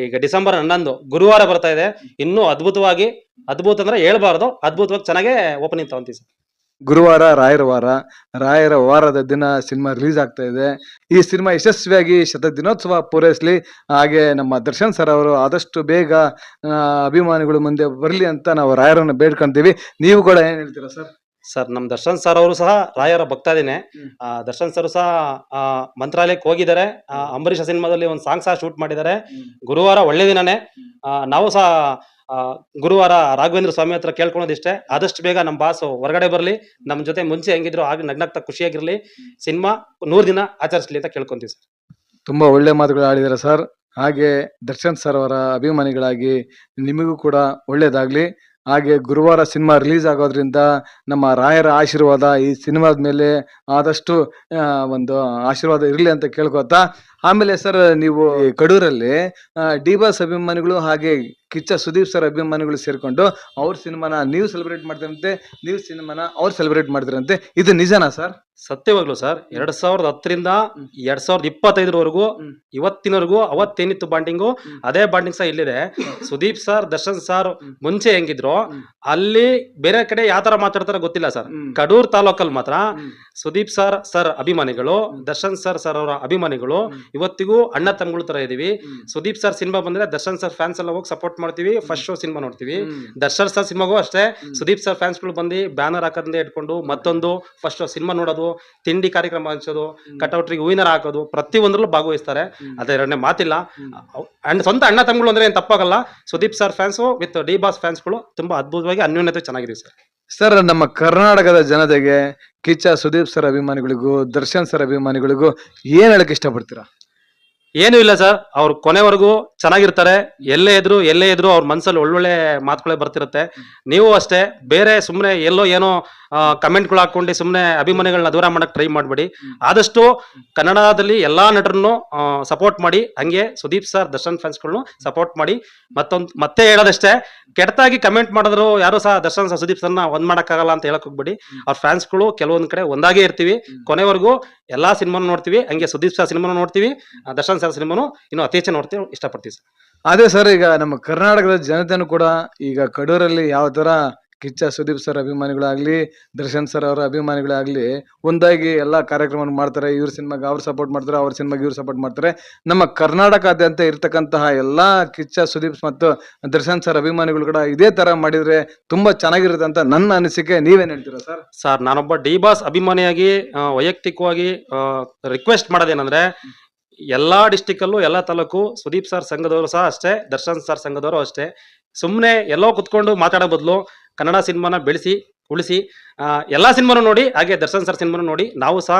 ಈಗ ಡಿಸೆಂಬರ್ ಹನ್ನೊಂದು ಗುರುವಾರ ಬರ್ತಾ ಇದೆ. ಇನ್ನೂ ಅದ್ಭುತವಾಗಿ, ಅದ್ಭುತ ಅಂದ್ರೆ ಹೇಳ್ಬಾರ್ದು, ಅದ್ಭುತವಾಗಿ ಚೆನ್ನಾಗೇ ಓಪನಿಂಗ್ ತಗೊಂತೀವಿ ಸರ್. ಗುರುವಾರ ರಾಯರ ವಾರ ರಾಯರ ವಾರದ ದಿನ ಸಿನಿಮಾ ರಿಲೀಸ್ ಆಗ್ತಾ ಇದೆ. ಈ ಸಿನಿಮಾ ಯಶಸ್ವಿಯಾಗಿ ಶತ ದಿನೋತ್ಸವ ಪೂರೈಸಲಿ. ಹಾಗೆ ನಮ್ಮ ದರ್ಶನ್ ಸರ್ ಅವರು ಆದಷ್ಟು ಬೇಗ ಅಭಿಮಾನಿಗಳು ಮುಂದೆ ಬರಲಿ ಅಂತ ನಾವು ರಾಯರನ್ನು ಬೇಡ್ಕೊಂತೀವಿ. ನೀವು ಕೂಡ ಏನ್ ಹೇಳ್ತೀರಾ ಸರ್? ಸರ್ ನಮ್ ದರ್ಶನ್ ಸರ್ ಅವರು ಸಹ ರಾಯರ ಭಕ್ತಾದಿನೇ. ಆ, ದರ್ಶನ್ ಸರ್ ಸಹ ಮಂತ್ರಾಲಯಕ್ಕೆ ಹೋಗಿದ್ದಾರೆ. ಆ, ಅಂಬರೀಷ ಸಿನಿಮಾದಲ್ಲಿ ಒಂದು ಸಾಂಗ್ ಸಹ ಶೂಟ್ ಮಾಡಿದ್ದಾರೆ. ಗುರುವಾರ ಒಳ್ಳೆ ದಿನನೇ. ನಾವು ಸಹ ಗುರುವಾರ ರಾಘವೇಂದ್ರ ಸ್ವಾಮಿ ಹತ್ರ ಕೇಳ್ಕೊಳೋದಿಷ್ಟೇ ಆದಷ್ಟು ಬೇಗ ನಮ್ಮ ಬಾಸ್ ಹೊರಗಡೆ ಬರಲಿ, ನಮ್ಮ ಜೊತೆ ಮುಂಚೆ ಹೆಂಗಿದ್ರು ಆಗ ನಗ್ನಾಗ್ತಾ ಖುಷಿಯಾಗಿರ್ಲಿ. ಸಿನಿಮಾ ನೂರು ದಿನ ಆಚರಿಸ್ಲಿ ಅಂತ ಕೇಳ್ಕೊಂತೀವಿ ಸರ್. ತುಂಬಾ ಒಳ್ಳೆ ಮಾತುಗಳು ಆಡಿದ್ದಾರೆ ಸರ್. ಹಾಗೆ ದರ್ಶನ್ ಸರ್ ಅವರ ಅಭಿಮಾನಿಗಳಾಗಿ ನಿಮಗೂ ಕೂಡ ಒಳ್ಳೇದಾಗ್ಲಿ. ಹಾಗೆ ಗುರುವಾರ ಸಿನಿಮಾ ರಿಲೀಸ್ ಆಗೋದ್ರಿಂದ ನಮ್ಮ ರಾಯರ ಆಶೀರ್ವಾದ ಈ ಸಿನಿಮಾದ ಮೇಲೆ ಆದಷ್ಟು ಒಂದು ಆಶೀರ್ವಾದ ಇರಲಿ ಅಂತ ಕೇಳ್ಕೊತಾ, ಆಮೇಲೆ ಸರ್ ನೀವು ಕಡೂರಲ್ಲಿ ಡಿ ಬಾಸ್ ಅಭಿಮಾನಿಗಳು ಹಾಗೆ ಕಿಚ್ಚ ಸುದೀಪ್ ಸರ್ ಅಭಿಮಾನಿಗಳು ಸೇರಿಕೊಂಡು ಅವ್ರ ಸಿನಿಮಾನ ನೀವು ಸೆಲೆಬ್ರೇಟ್ ಮಾಡ್ತೀರಂತೆ, ನೀವು ಸಿನಿಮಾನ ಅವ್ರು ಸೆಲೆಬ್ರೇಟ್ ಮಾಡ್ತೀರಂತೆ, ಇದು ನಿಜನಾ ಸರ್? ಸತ್ಯವಾಗ್ಲು ಸರ್ ಎರಡ್ ಸಾವಿರದ ಹತ್ತರಿಂದ ಎರಡ್ ಸಾವಿರದ ಇಪ್ಪತ್ತೈದರವರೆಗೂ ಇವತ್ತಿನವರೆಗೂ ಅವತ್ತೇನಿತ್ತು ಬಾಂಡಿಂಗು ಅದೇ ಬಾಂಡಿಂಗ್ ಸಹ ಇಲ್ಲಿದೆ. ಸುದೀಪ್ ಸರ್ ದರ್ಶನ್ ಸರ್ ಮುಂಚೆ ಹೆಂಗಿದ್ರು ಅಲ್ಲಿ ಬೇರೆ ಕಡೆ ಯಾವ ತರ ಮಾತಾಡ್ತಾರ ಗೊತ್ತಿಲ್ಲ ಸರ್. ಕಡೂರ್ ತಾಲೂಕಲ್ಲಿ ಮಾತ್ರ ಸುದೀಪ್ ಸರ್ ಸರ್ ಅಭಿಮಾನಿಗಳು ದರ್ಶನ್ ಸರ್ ಸರ್ ಅವರ ಅಭಿಮಾನಿಗಳು ಇವತ್ತಿಗೂ ಅಣ್ಣ ತಮ್ಮಗಳ ತರ ಇದೀವಿ. ಸುದೀಪ್ ಸರ್ ಸಿನಿಮಾ ಬಂದ್ರೆ ದರ್ಶನ್ ಸರ್ ಫ್ಯಾನ್ಸ್ ಎಲ್ಲ ಹೋಗಿ ಸಪೋರ್ಟ್ ಮಾಡ್ತೀವಿ ಫಸ್ಟ್ ಶೋ ಸಿನಿಮಾ ನೋಡ್ತೀವಿ. ದರ್ಶನ್ ಸರ್ ಸಿನಿಮಾಗೂ ಅಷ್ಟೇ. ಸುದೀಪ್ ಸರ್ ಫ್ಯಾನ್ಸ್ಗಳು ಬಂದು ಬ್ಯಾನರ್ ಹಾಕೋದ್ರಿಂದ ಇಟ್ಕೊಂಡು ಮತ್ತೊಂದು ಫಸ್ಟ್ ಶೋ ಸಿನಿಮಾ ನೋಡೋದು ತಿಂಡಿ ಕಾರ್ಯಕ್ರಮ ಹಂಚೋದು ಕಟೌಟ್ರಿಗೆ ಹೂವಿನರ ಹಾಕೋದು ಪ್ರತಿ ಒಂದ್ರಲ್ಲೂ ಭಾಗವಹಿಸ್ತಾರೆ ಅದೆರಡನೇ ಮಾತಿಲ್ಲ. ಅಂಡ್ ಸ್ವಂತ ಅಣ್ಣ ತಮ್ಮಗಳು ಅಂದ್ರೆ ಏನು ತಪ್ಪಾಗಲ್ಲ. Sudeep sir fans with D boss ಫ್ಯಾನ್ಸ್ಗಳು ತುಂಬಾ ಅದ್ಭುತವಾಗಿ ಅನ್ಯೋನ್ಯತೆ ಚೆನ್ನಾಗಿದೆ ಸರ್ ಸರ್ ನಮ್ಮ ಕರ್ನಾಟಕದ ಜನತೆಗೆ ಕಿಚ್ಚ ಸುದೀಪ್ ಸರ್ ಅಭಿಮಾನಿಗಳಿಗೂ ದರ್ಶನ್ ಸರ್ ಅಭಿಮಾನಿಗಳಿಗೂ ಏನ್ ಹೇಳಕ್ ಇಷ್ಟಪಡ್ತೀರಾ? ಏನೂ ಇಲ್ಲ ಸರ್ ಅವ್ರು ಕೊನೆವರೆಗೂ ಚೆನ್ನಾಗಿರ್ತಾರೆ. ಎಲ್ಲೇ ಇದ್ರು ಎಲ್ಲೇ ಇದ್ರು ಅವ್ರ ಮನ್ಸಲ್ಲಿ ಒಳ್ಳೊಳ್ಳೆ ಮಾತುಗಳೇ ಬರ್ತಿರುತ್ತೆ. ನೀವು ಅಷ್ಟೇ ಬೇರೆ ಸುಮ್ಮನೆ ಎಲ್ಲೋ ಏನೋ ಕಮೆಂಟ್ಗಳು ಹಾಕೊಂಡು ಸುಮ್ಮನೆ ಅಭಿಮಾನಿಗಳನ್ನ ದೂರ ಮಾಡಕ್ ಟ್ರೈ ಮಾಡಬೇಡಿ. ಆದಷ್ಟು ಕನ್ನಡದಲ್ಲಿ ಎಲ್ಲಾ ನಟರನ್ನು ಸಪೋರ್ಟ್ ಮಾಡಿ. ಹಂಗೆ ಸುದೀಪ್ ಸರ್ ದರ್ಶನ್ ಫ್ಯಾನ್ಸ್ಗಳನ್ನು ಸಪೋರ್ಟ್ ಮಾಡಿ. ಮತ್ತೊಂದು ಮತ್ತೆ ಹೇಳೋದಷ್ಟೇ ಕೆಟ್ಟದಾಗಿ ಕಮೆಂಟ್ ಮಾಡಿದ್ರು ಯಾರು ಸಹ ದರ್ಶನ್ ಸರ್ ಸುದೀಪ್ ಸರ್ನ ಒಂದ್ ಮಾಡಕ್ಕಾಗಲ್ಲ ಅಂತ ಹೇಳಕ್ ಹೋಗ್ಬೇಡಿ. ಅವ್ರ ಫ್ಯಾನ್ಸ್ಗಳು ಕೆಲವೊಂದ್ ಕಡೆ ಒಂದಾಗೇ ಇರ್ತೀವಿ. ಕೊನೆವರೆಗೂ ಎಲ್ಲಾ ಸಿನಿಮಾನು ನೋಡ್ತೀವಿ. ಹಂಗೆ ಸುದೀಪ್ ಸರ್ ಸಿನಿಮಾನು ನೋಡ್ತೀವಿ. ದರ್ಶನ್ ಸರ್ ಸಿನಿಮಾನು ಇನ್ನು ಅತಿ ಹೆಚ್ಚು ನೋಡ್ತೀವಿ. ಇಷ್ಟಪಡ್ತೀವಿ ಸರ್. ಅದೇ ಸರ್ ಈಗ ನಮ್ಮ ಕರ್ನಾಟಕದ ಜನತೆನೂ ಕೂಡ ಈಗ ಕಡೂರಲ್ಲಿ ಯಾವ ತರ ಕಿಚ್ಚ ಸುದೀಪ್ ಸರ್ ಅಭಿಮಾನಿಗಳಾಗಲಿ, ದರ್ಶನ್ ಸರ್ ಅವರ ಅಭಿಮಾನಿಗಳಾಗಲಿ, ಒಂದಾಗಿ ಎಲ್ಲ ಕಾರ್ಯಕ್ರಮ ಮಾಡ್ತಾರೆ. ಇವ್ರ ಸಿನಿಮಾಗೆ ಅವ್ರು ಸಪೋರ್ಟ್ ಮಾಡ್ತಾರೆ, ಅವ್ರ ಸಿನಿಮಾಗೆ ಇವ್ರು ಸಪೋರ್ಟ್ ಮಾಡ್ತಾರೆ. ನಮ್ಮ ಕರ್ನಾಟಕಾದ್ಯಂತ ಇರ್ತಕ್ಕಂತಹ ಎಲ್ಲ ಕಿಚ್ಚ, ಸುದೀಪ್ ಮತ್ತು ದರ್ಶನ್ ಸರ್ ಅಭಿಮಾನಿಗಳು ಕೂಡ ಇದೇ ತರ ಮಾಡಿದ್ರೆ ತುಂಬಾ ಚೆನ್ನಾಗಿರುತ್ತೆ ಅಂತ ನನ್ನ ಅನಿಸಿಕೆ. ನೀವೇನ್ ಹೇಳ್ತೀರಾ ಸರ್? ಸರ್, ನಾನೊಬ್ಬ ಡಿ ಬಾಸ್ ಅಭಿಮಾನಿಯಾಗಿ ವೈಯಕ್ತಿಕವಾಗಿ ರಿಕ್ವೆಸ್ಟ್ ಮಾಡೋದೇನಂದ್ರೆ, ಎಲ್ಲಾ ಡಿಸ್ಟಿಕ್ ಅಲ್ಲೂ, ಎಲ್ಲಾ ತಾಲೂಕು ಸುದೀಪ್ ಸರ್ ಸಂಘದವರು ಸಹ ಅಷ್ಟೇ, ದರ್ಶನ್ ಸರ್ ಸಂಘದವರು ಅಷ್ಟೇ. ಸುಮ್ಮನೆ ಎಲ್ಲೋ ಕುತ್ಕೊಂಡು ಮಾತಾಡೋ ಬದಲು ಕನ್ನಡ ಸಿನಿಮಾನ ಬೆಳೆಸಿ, ಉಳಿಸಿ ಎಲ್ಲ ಸಿನಿಮಾನು ನೋಡಿ, ಹಾಗೆ ದರ್ಶನ್ ಸರ್ ಸಿನಿಮಾನು ನೋಡಿ, ನಾವು ಸಹ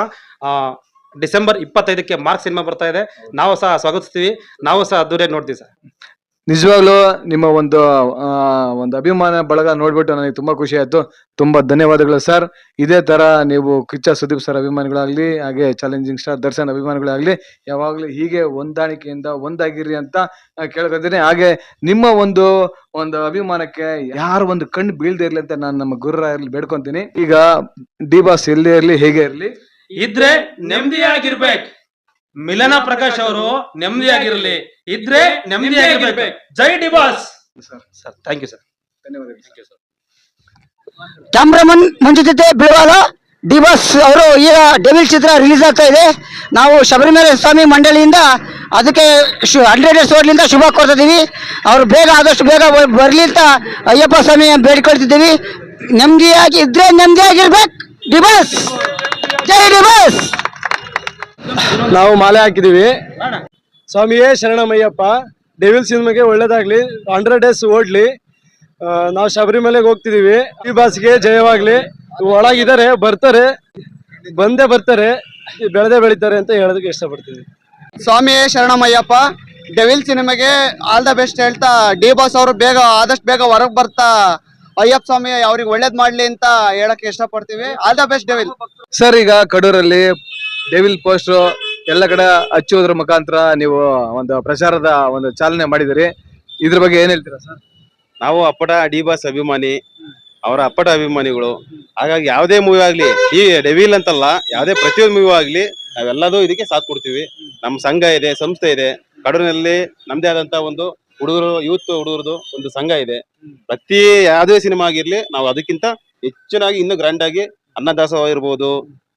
ಡಿಸೆಂಬರ್ ಇಪ್ಪತ್ತೈದಕ್ಕೆ ಮಾರ್ಕ್ ಸಿನಿಮಾ ಬರ್ತಾ ಇದೆ. ನಾವು ಸಹ ಸ್ವಾಗತಿಸ್ತೀವಿ. ನಾವು ಸಹ ಅದ್ದೂರಿಯಾಗಿ ನೋಡ್ತೀವಿ ಸರ್. ನಿಜವಾಗ್ಲೂ ನಿಮ್ಮ ಒಂದು ಒಂದು ಅಭಿಮಾನ ಬಳಗ ನೋಡ್ಬಿಟ್ಟು ನನಗೆ ತುಂಬಾ ಖುಷಿ ಆಯ್ತು. ತುಂಬಾ ಧನ್ಯವಾದಗಳು ಸರ್. ಇದೇ ತರ ನೀವು ಕಿಚ್ಚ ಸುದೀಪ್ ಸರ್ ಅಭಿಮಾನಿಗಳಾಗ್ಲಿ, ಹಾಗೆ ಚಾಲೆಂಜಿಂಗ್ ಸ್ಟಾರ್ ದರ್ಶನ್ ಅಭಿಮಾನಿಗಳಾಗ್ಲಿ, ಯಾವಾಗ್ಲೂ ಹೀಗೆ ಹೊಂದಾಣಿಕೆಯಿಂದ ಒಂದಾಗಿರಿ ಅಂತ ಕೇಳ್ಕೊತೀನಿ. ಹಾಗೆ ನಿಮ್ಮ ಒಂದು ಒಂದು ಅಭಿಮಾನಕ್ಕೆ ಯಾರು ಒಂದು ಕಣ್ಣು ಬೀಳ್ದೇ ಇರ್ಲಿ ಅಂತ ನಾನು ನಮ್ಮ ಗುರುರಾಯರ್ಲಿ ಬೇಡ್ಕೊಂತೀನಿ. ಈಗ ಡಿ ಬಾಸ್ ಎಲ್ಲೇ ಇರ್ಲಿ, ಹೇಗೆ ಇರ್ಲಿ? ಇದ್ರೆ ನೆಮ್ಮದಿಯಾಗಿರ್ಬೇಕು. ಮಿಲನ ಪ್ರಕಾಶ್ ಅವರು ನೆಮ್ಮದಿಯಾಗಿರಲಿ. ಇದ್ರೆ ನೆಮ್ಮದಿಯಾಗಿರ್ಬೇಕು. ಜೈ D boss. Sir thank you sir ಧನ್ಯವಾದಗಳು ಕ್ಯಾಮ್ರಾಮನ್ ಮಂಜು ಜೊತೆ ಬಿಳವಾಲ ಡಿ ಬಾಸ್ ಅವರು ಈಗ ಡೆವಿಲ್ ಚಿತ್ರ ರಿಲೀಸ್ ಆಗ್ತಾ ಇದೆ. ನಾವು ಶಬರಿಮಲೆ ಸ್ವಾಮಿ ಮಂಡಳಿಯಿಂದ ಅದಕ್ಕೆ ಹಂಡ್ರೆಡ್ ಡೇಸ್ ಓಡ್ಲಿಂದ ಶುಭ ಕೋರ್ತಾ ಇದೀವಿ ಅವರು ಬೇಗ ಆದಷ್ಟು ಬೇಗ ಬರಲಿ ಅಂತ ಅಯ್ಯಪ್ಪ ಸ್ವಾಮಿ ಬೇಡ್ಕೊಳ್ತಿದ್ದೀವಿ ನೆಮ್ಮದಿಯಾಗಿ ಇದ್ರೆ ನೆಮ್ಮದಿಯಾಗಿರ್ಬೇಕು. ಡಿ ಬಾಸ್ ಜೈ ಡಿ ಬಾಸ್ ನಾವು ಮಾಲೆ ಹಾಕಿದೀವಿ ಸ್ವಾಮಿಯೇ ಶರಣಮಯ್ಯಪ್ಪ ಡೆವಿಲ್ ಸಿನಿಮಾಗೆ ಒಳ್ಳೇದಾಗ್ಲಿ ಹಂಡ್ರೆಡ್ ಡೇಸ್ ಓಡ್ಲಿ. ನಾವು ಶಬರಿಮಲೆಗೆ ಹೋಗ್ತಿದೀವಿ ಈ ಬಾಸ್ಗೆ ಜಯವಾಗ್ಲಿ. ಒಳಗಿದ್ದಾರೆ ಬರ್ತಾರೆ. ಬಂದೇ ಬರ್ತಾರೆ. ಬೆಳೆದೇ ಬೆಳಿತಾರೆ ಅಂತ ಹೇಳೋದಕ್ಕೆ ಇಷ್ಟಪಡ್ತೀವಿ ಸ್ವಾಮಿಯೇ ಶರಣಮಯ್ಯಪ್ಪ ಡೆವಿಲ್ ಸಿನಿಮಾಗೆ ಆಲ್ ದ ಬೆಸ್ಟ್ ಹೇಳ್ತಾ ಡಿ ಬಾಸ್ ಅವರು ಬೇಗ ಆದಷ್ಟು ಬೇಗ ಹೊರಗೆ ಬರ್ತಾ ಅಯ್ಯಪ್ಪ ಸ್ವಾಮಿ ಅವ್ರಿಗೆ ಒಳ್ಳೇದ್ ಮಾಡ್ಲಿ ಅಂತ ಹೇಳಕ್ ಇಷ್ಟಪಡ್ತೀವಿ. All the best Devil sir ಈಗ ಕಡೂರಲ್ಲಿ ಡೆವಿಲ್ ಪೋಸ್ಟ್ ಎಲ್ಲ ಕಡೆ ಹಚ್ಚೋದ್ರ ಮುಖಾಂತರ ನೀವು ಒಂದು ಪ್ರಚಾರದ ಒಂದು ಚಾಲನೆ ಮಾಡಿದಿರಿ. ಇದ್ರ ಬಗ್ಗೆ ಏನ್ ಹೇಳ್ತೀರಾ ಸರ್? ನಾವು ಅಪ್ಪಟ ಡಿ ಬಾಸ್ ಅಭಿಮಾನಿ ಅವರ ಅಪ್ಪಟ ಅಭಿಮಾನಿಗಳು. ಹಾಗಾಗಿ ಯಾವುದೇ ಮೂವಿ ಆಗ್ಲಿ ಈ ಡೆವಿಲ್ ಅಂತಲ್ಲ ಯಾವುದೇ ಪ್ರತಿಯೊಂದು ಮೂವಿ ಆಗ್ಲಿ ನಾವೆಲ್ಲದೂ ಇದಕ್ಕೆ ಸಾಥ್ ಕೊಡ್ತೀವಿ. ನಮ್ಮ ಸಂಘ ಇದೆ ಸಂಸ್ಥೆ ಇದೆ. ಕಡೂರಿನಲ್ಲಿ ನಮ್ದೇ ಆದಂತ ಒಂದು ಹುಡುಗರು ಯೂತ್ ಹುಡುಗರದು ಒಂದು ಸಂಘ ಇದೆ. ಪ್ರತಿ ಯಾವುದೇ ಸಿನಿಮಾ ಆಗಿರ್ಲಿ ನಾವು ಅದಕ್ಕಿಂತ ಹೆಚ್ಚಿನಾಗಿ ಇನ್ನೂ ಗ್ರ್ಯಾಂಡಾಗಿ ಆಗಿ ಅನ್ನದಾಸೋಹ ಇರ್ಬೋದು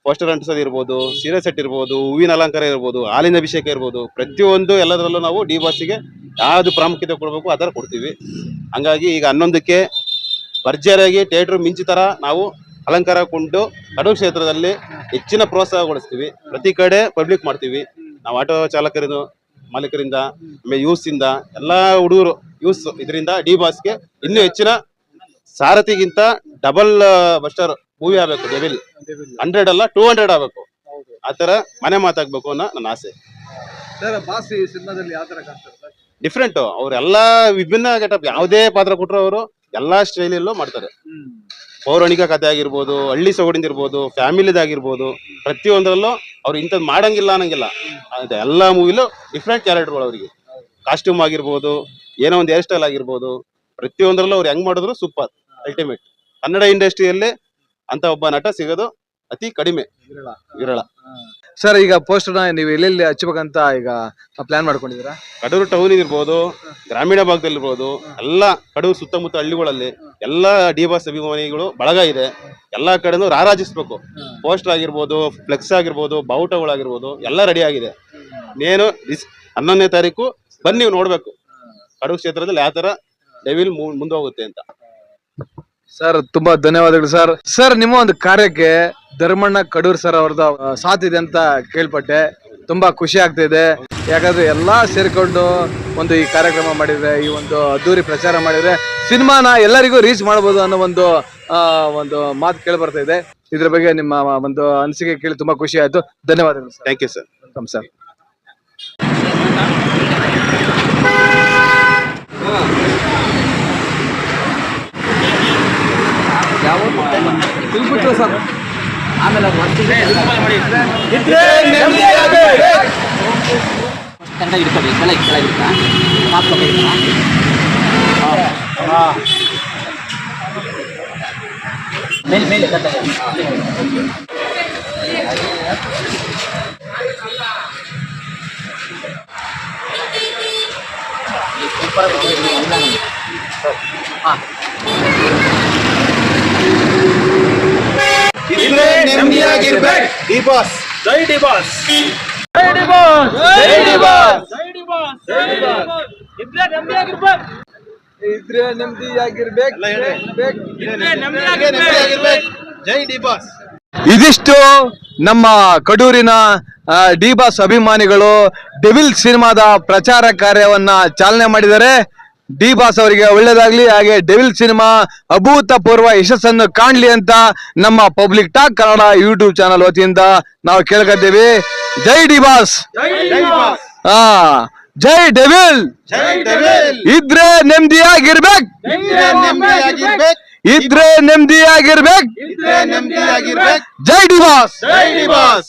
ಪೋಸ್ಟರ್ ಅಂಟಿಸೋದು ಇರ್ಬೋದು, ಸೀರೆ ಸೆಟ್ ಇರ್ಬೋದು, ಹೂವಿನ ಅಲಂಕಾರ ಇರ್ಬೋದು, ಹಾಲಿನ ಅಭಿಷೇಕ ಇರ್ಬೋದು, ಪ್ರತಿಯೊಂದು ಎಲ್ಲದರಲ್ಲೂ ನಾವು ಡಿ ಬಾಸಿಗೆ ಯಾವುದು ಪ್ರಾಮುಖ್ಯತೆ ಕೊಡಬೇಕು ಅದರ ಕೊಡ್ತೀವಿ. ಹಂಗಾಗಿ ಈಗ ಹನ್ನೊಂದಕ್ಕೆ ಭರ್ಜರಿಯಾಗಿ ಥಿಯೇಟರ್ ಮಿಂಚಿ ಥರ ನಾವು ಅಲಂಕಾರ ಕೊಂಡು ಕಡು ಕ್ಷೇತ್ರದಲ್ಲಿ ಹೆಚ್ಚಿನ ಪ್ರೋತ್ಸಾಹಗೊಳಿಸ್ತೀವಿ. ಪ್ರತಿ ಕಡೆ ಪಬ್ಲಿಕ್ ಮಾಡ್ತೀವಿ. ನಾವು ಆಟೋ ಚಾಲಕರಿಂದ ಮಾಲೀಕರಿಂದ, ಆಮೇಲೆ ಯೂಸಿಂದ ಎಲ್ಲ ಎಲ್ಲಾ ಹುಡುಗರು ಯೂಸ್ ಇದರಿಂದ ಡಿ ಬಾಸ್ಗೆ ಇನ್ನೂ ಹೆಚ್ಚಿನ ಸಾರಥಿಗಿಂತ ಡಬಲ್ ಬಸ್ಟರ್ ಮೂವಿ ಆಗ್ಬೇಕು ಡೆವಿಲ್ ಹಂಡ್ರೆಡ್ ಅಲ್ಲ ಟೂ ಹಂಡ್ರೆಡ್ ಆಗ್ಬೇಕು. ಆತರ ಮನೆ ಮಾತಾಗ್ಬೇಕು ಅನ್ನೋ ನನ್ನ ಆಸೆ. ಬಾಸ್ ಈ ಸಿನಿಮಾದಲ್ಲಿ ಯಾವ ತರ ಕಾಣ್ತಾರೆ ಸರ್? ಡಿಫ್ರೆಂಟ್ ಅವ್ರೆಲ್ಲಾ ವಿಭಿನ್ನ ಗೆಟಪ್ ಯಾವುದೇ ಪಾತ್ರ ಕೊಟ್ಟರು ಅವರು ಎಲ್ಲಾ ಸ್ಟೈಲಲ್ಲೂ ಮಾಡ್ತಾರೆ. ಪೌರಾಣಿಕ ಕಥೆ ಆಗಿರ್ಬೋದು ಹಳ್ಳಿ ಸೊಗಡಿಂದಿರ್ಬೋದು ಫ್ಯಾಮಿಲಿದಾಗಿರ್ಬೋದು ಪ್ರತಿಯೊಂದರಲ್ಲೂ ಅವ್ರು ಇಂಥದ್ದು ಮಾಡಂಗಿಲ್ಲ ಅನ್ನಂಗಿಲ್ಲ. ಎಲ್ಲಾ ಮೂವಿಲೂ ಡಿಫ್ರೆಂಟ್ ಕ್ಯಾರೆಕ್ಟರ್ಗಳು ಅವರಿಗೆ. ಕಾಸ್ಟ್ಯೂಮ್ ಆಗಿರ್ಬೋದು ಏನೋ ಒಂದು ಹೇರ್ ಸ್ಟೈಲ್ ಆಗಿರ್ಬೋದು ಪ್ರತಿಯೊಂದರಲ್ಲೂ ಅವ್ರು ಹೆಂಗ್ ಮಾಡಿದ್ರು ಸೂಪರ್ ಅಲ್ಟಿಮೇಟ್ ಕನ್ನಡ ಇಂಡಸ್ಟ್ರಿಯಲ್ಲಿ ಅಂತ ಒಬ್ಬ ನಟ ಸಿಗೋದು ಅತಿ ಕಡಿಮೆ. ವಿರಳ. ಸರ್ ಈಗ ಪೋಸ್ಟರ್ನ ನೀವು ಎಲ್ಲೆಲ್ಲಿ ಹಚ್ಚಬೇಕಂತ ಈಗ ಪ್ಲಾನ್ ಮಾಡ್ಕೊಂಡಿದ್ದೀರಾ? ಕಡೂರು ಟೌನ್ ಇರ್ಬೋದು ಗ್ರಾಮೀಣ ಭಾಗದಲ್ಲಿ ಭಾಗದಲ್ಲಿರ್ಬೋದು ಎಲ್ಲ ಕಡೂರು ಸುತ್ತಮುತ್ತ ಹಳ್ಳಿಗಳಲ್ಲಿ ಎಲ್ಲ ಡಿ ಬಾಸ್ ಅಭಿಮಾನಿಗಳು ಬಳಗ ಇದೆ. ಎಲ್ಲಾ ಕಡೆನೂ ರಾರಾಜಿಸ್ಬೇಕು. ಪೋಸ್ಟರ್ ಆಗಿರ್ಬೋದು ಫ್ಲೆಕ್ಸ್ ಆಗಿರ್ಬೋದು ಬಾವುಟಗಳಾಗಿರ್ಬೋದು ಎಲ್ಲ ರೆಡಿ ಆಗಿದೆ. ನೇನು ಹನ್ನೊಂದನೇ ತಾರೀಕು ಬನ್ನಿ ನೀವು ನೋಡ್ಬೇಕು. ಕಡೂರು ಕ್ಷೇತ್ರದಲ್ಲಿ ಯಾವ ತರ ಡೆವಿಲ್ ಮುಂದೋಗುತ್ತೆ ಅಂತ. ಸರ್ ತುಂಬಾ ಧನ್ಯವಾದಗಳು ಸರ್ ಸರ್ ನಿಮ್ಮ ಒಂದು ಕಾರ್ಯಕ್ಕೆ ಧರ್ಮಣ್ಣ ಕಡೂರ್ ಸರ್ ಅವ್ರದ್ದು ಸಾಥ್ ಇದೆ ಅಂತ ಕೇಳ್ಪಟ್ಟೆ. ತುಂಬಾ ಖುಷಿ ಆಗ್ತಿದೆ ಯಾಕಂದ್ರೆ ಎಲ್ಲಾ ಸೇರ್ಕೊಂಡು ಒಂದು ಈ ಕಾರ್ಯಕ್ರಮ ಮಾಡಿದ್ರೆ ಈ ಒಂದು ಅದ್ದೂರಿ ಪ್ರಚಾರ ಮಾಡಿದ್ರೆ ಸಿನಿಮಾನ ಎಲ್ಲರಿಗೂ ರೀಚ್ ಮಾಡಬಹುದು ಅನ್ನೋ ಒಂದು ಆ, ಒಂದು ಮಾತು ಕೇಳಿ ಬರ್ತಾ ಇದೆ. ಇದ್ರ ಬಗ್ಗೆ ನಿಮ್ಮ ಒಂದು ಅನಿಸಿಕೆ ಕೇಳಿ ತುಂಬಾ ಖುಷಿ ಆಯ್ತು. ಧನ್ಯವಾದಗಳು sir thank you sir welcome sir ಯಾವ ತಿಳ್ಬಿಟ್ರು ಸರ್ ಆಮೇಲೆ ಅದು ಕನ್ನಡ ಇಟ್ಕೊಬೇಕು ಕೆಳಗೆ ಕೆಳಗಿರ್ತಾ ಹಾಕ್ಕೋಬೇಕು ಮೇಲೆ ಮೇಲೆ ಸೂಪರ್ ಹಾಂ ಇದ್ರೆ ನೆಮ್ಮದಿಯಾಗಿರ್ಬೇಕು. ಡಿ ಬಾಸ್ ಜೈ ಡಿ ಬಾಸ್ ಇದ್ರೆ ನೆಮ್ಮದಿಯಾಗಿರ್ಬೇಕು. ಜೈ ಡಿ ಬಾಸ್ ಇದಿಷ್ಟು ನಮ್ಮ ಕಡೂರಿನ ಡಿ ಬಾಸ್ ಅಭಿಮಾನಿಗಳು ಡೆವಿಲ್ ಸಿನಿಮಾದ ಪ್ರಚಾರ ಕಾರ್ಯವನ್ನ ಚಾಲನೆ ಮಾಡಿದ್ದಾರೆ ಡಿ ಬಾಸ್ ಅವರಿಗೆ ಒಳ್ಳೇದಾಗ್ಲಿ ಹಾಗೆ ಡೆವಿಲ್ ಸಿನಿಮಾ ಅಭೂತಪೂರ್ವ ಯಶಸ್ಸನ್ನು ಕಾಣ್ಲಿ ಅಂತ ನಮ್ಮ public talk Kannada YouTube channel ವತಿಯಿಂದ ನಾವು ಕೇಳ್ಕೊತೀವಿ. ಜೈ ಡಿ ಬಾಸ್. ಹಾ ಜೈ ಡೆವಿಲ್. ಇದ್ರೆ ನೆಮ್ಮದಿಯಾಗಿರ್ಬೇಕು. ಇದ್ರೆ ನೆಮ್ಮದಿಯಾಗಿರ್ಬೇಕು. ಜೈ ಡಿ ಬಾಸ್. ಜೈ ಡಿ ಬಾಸ್.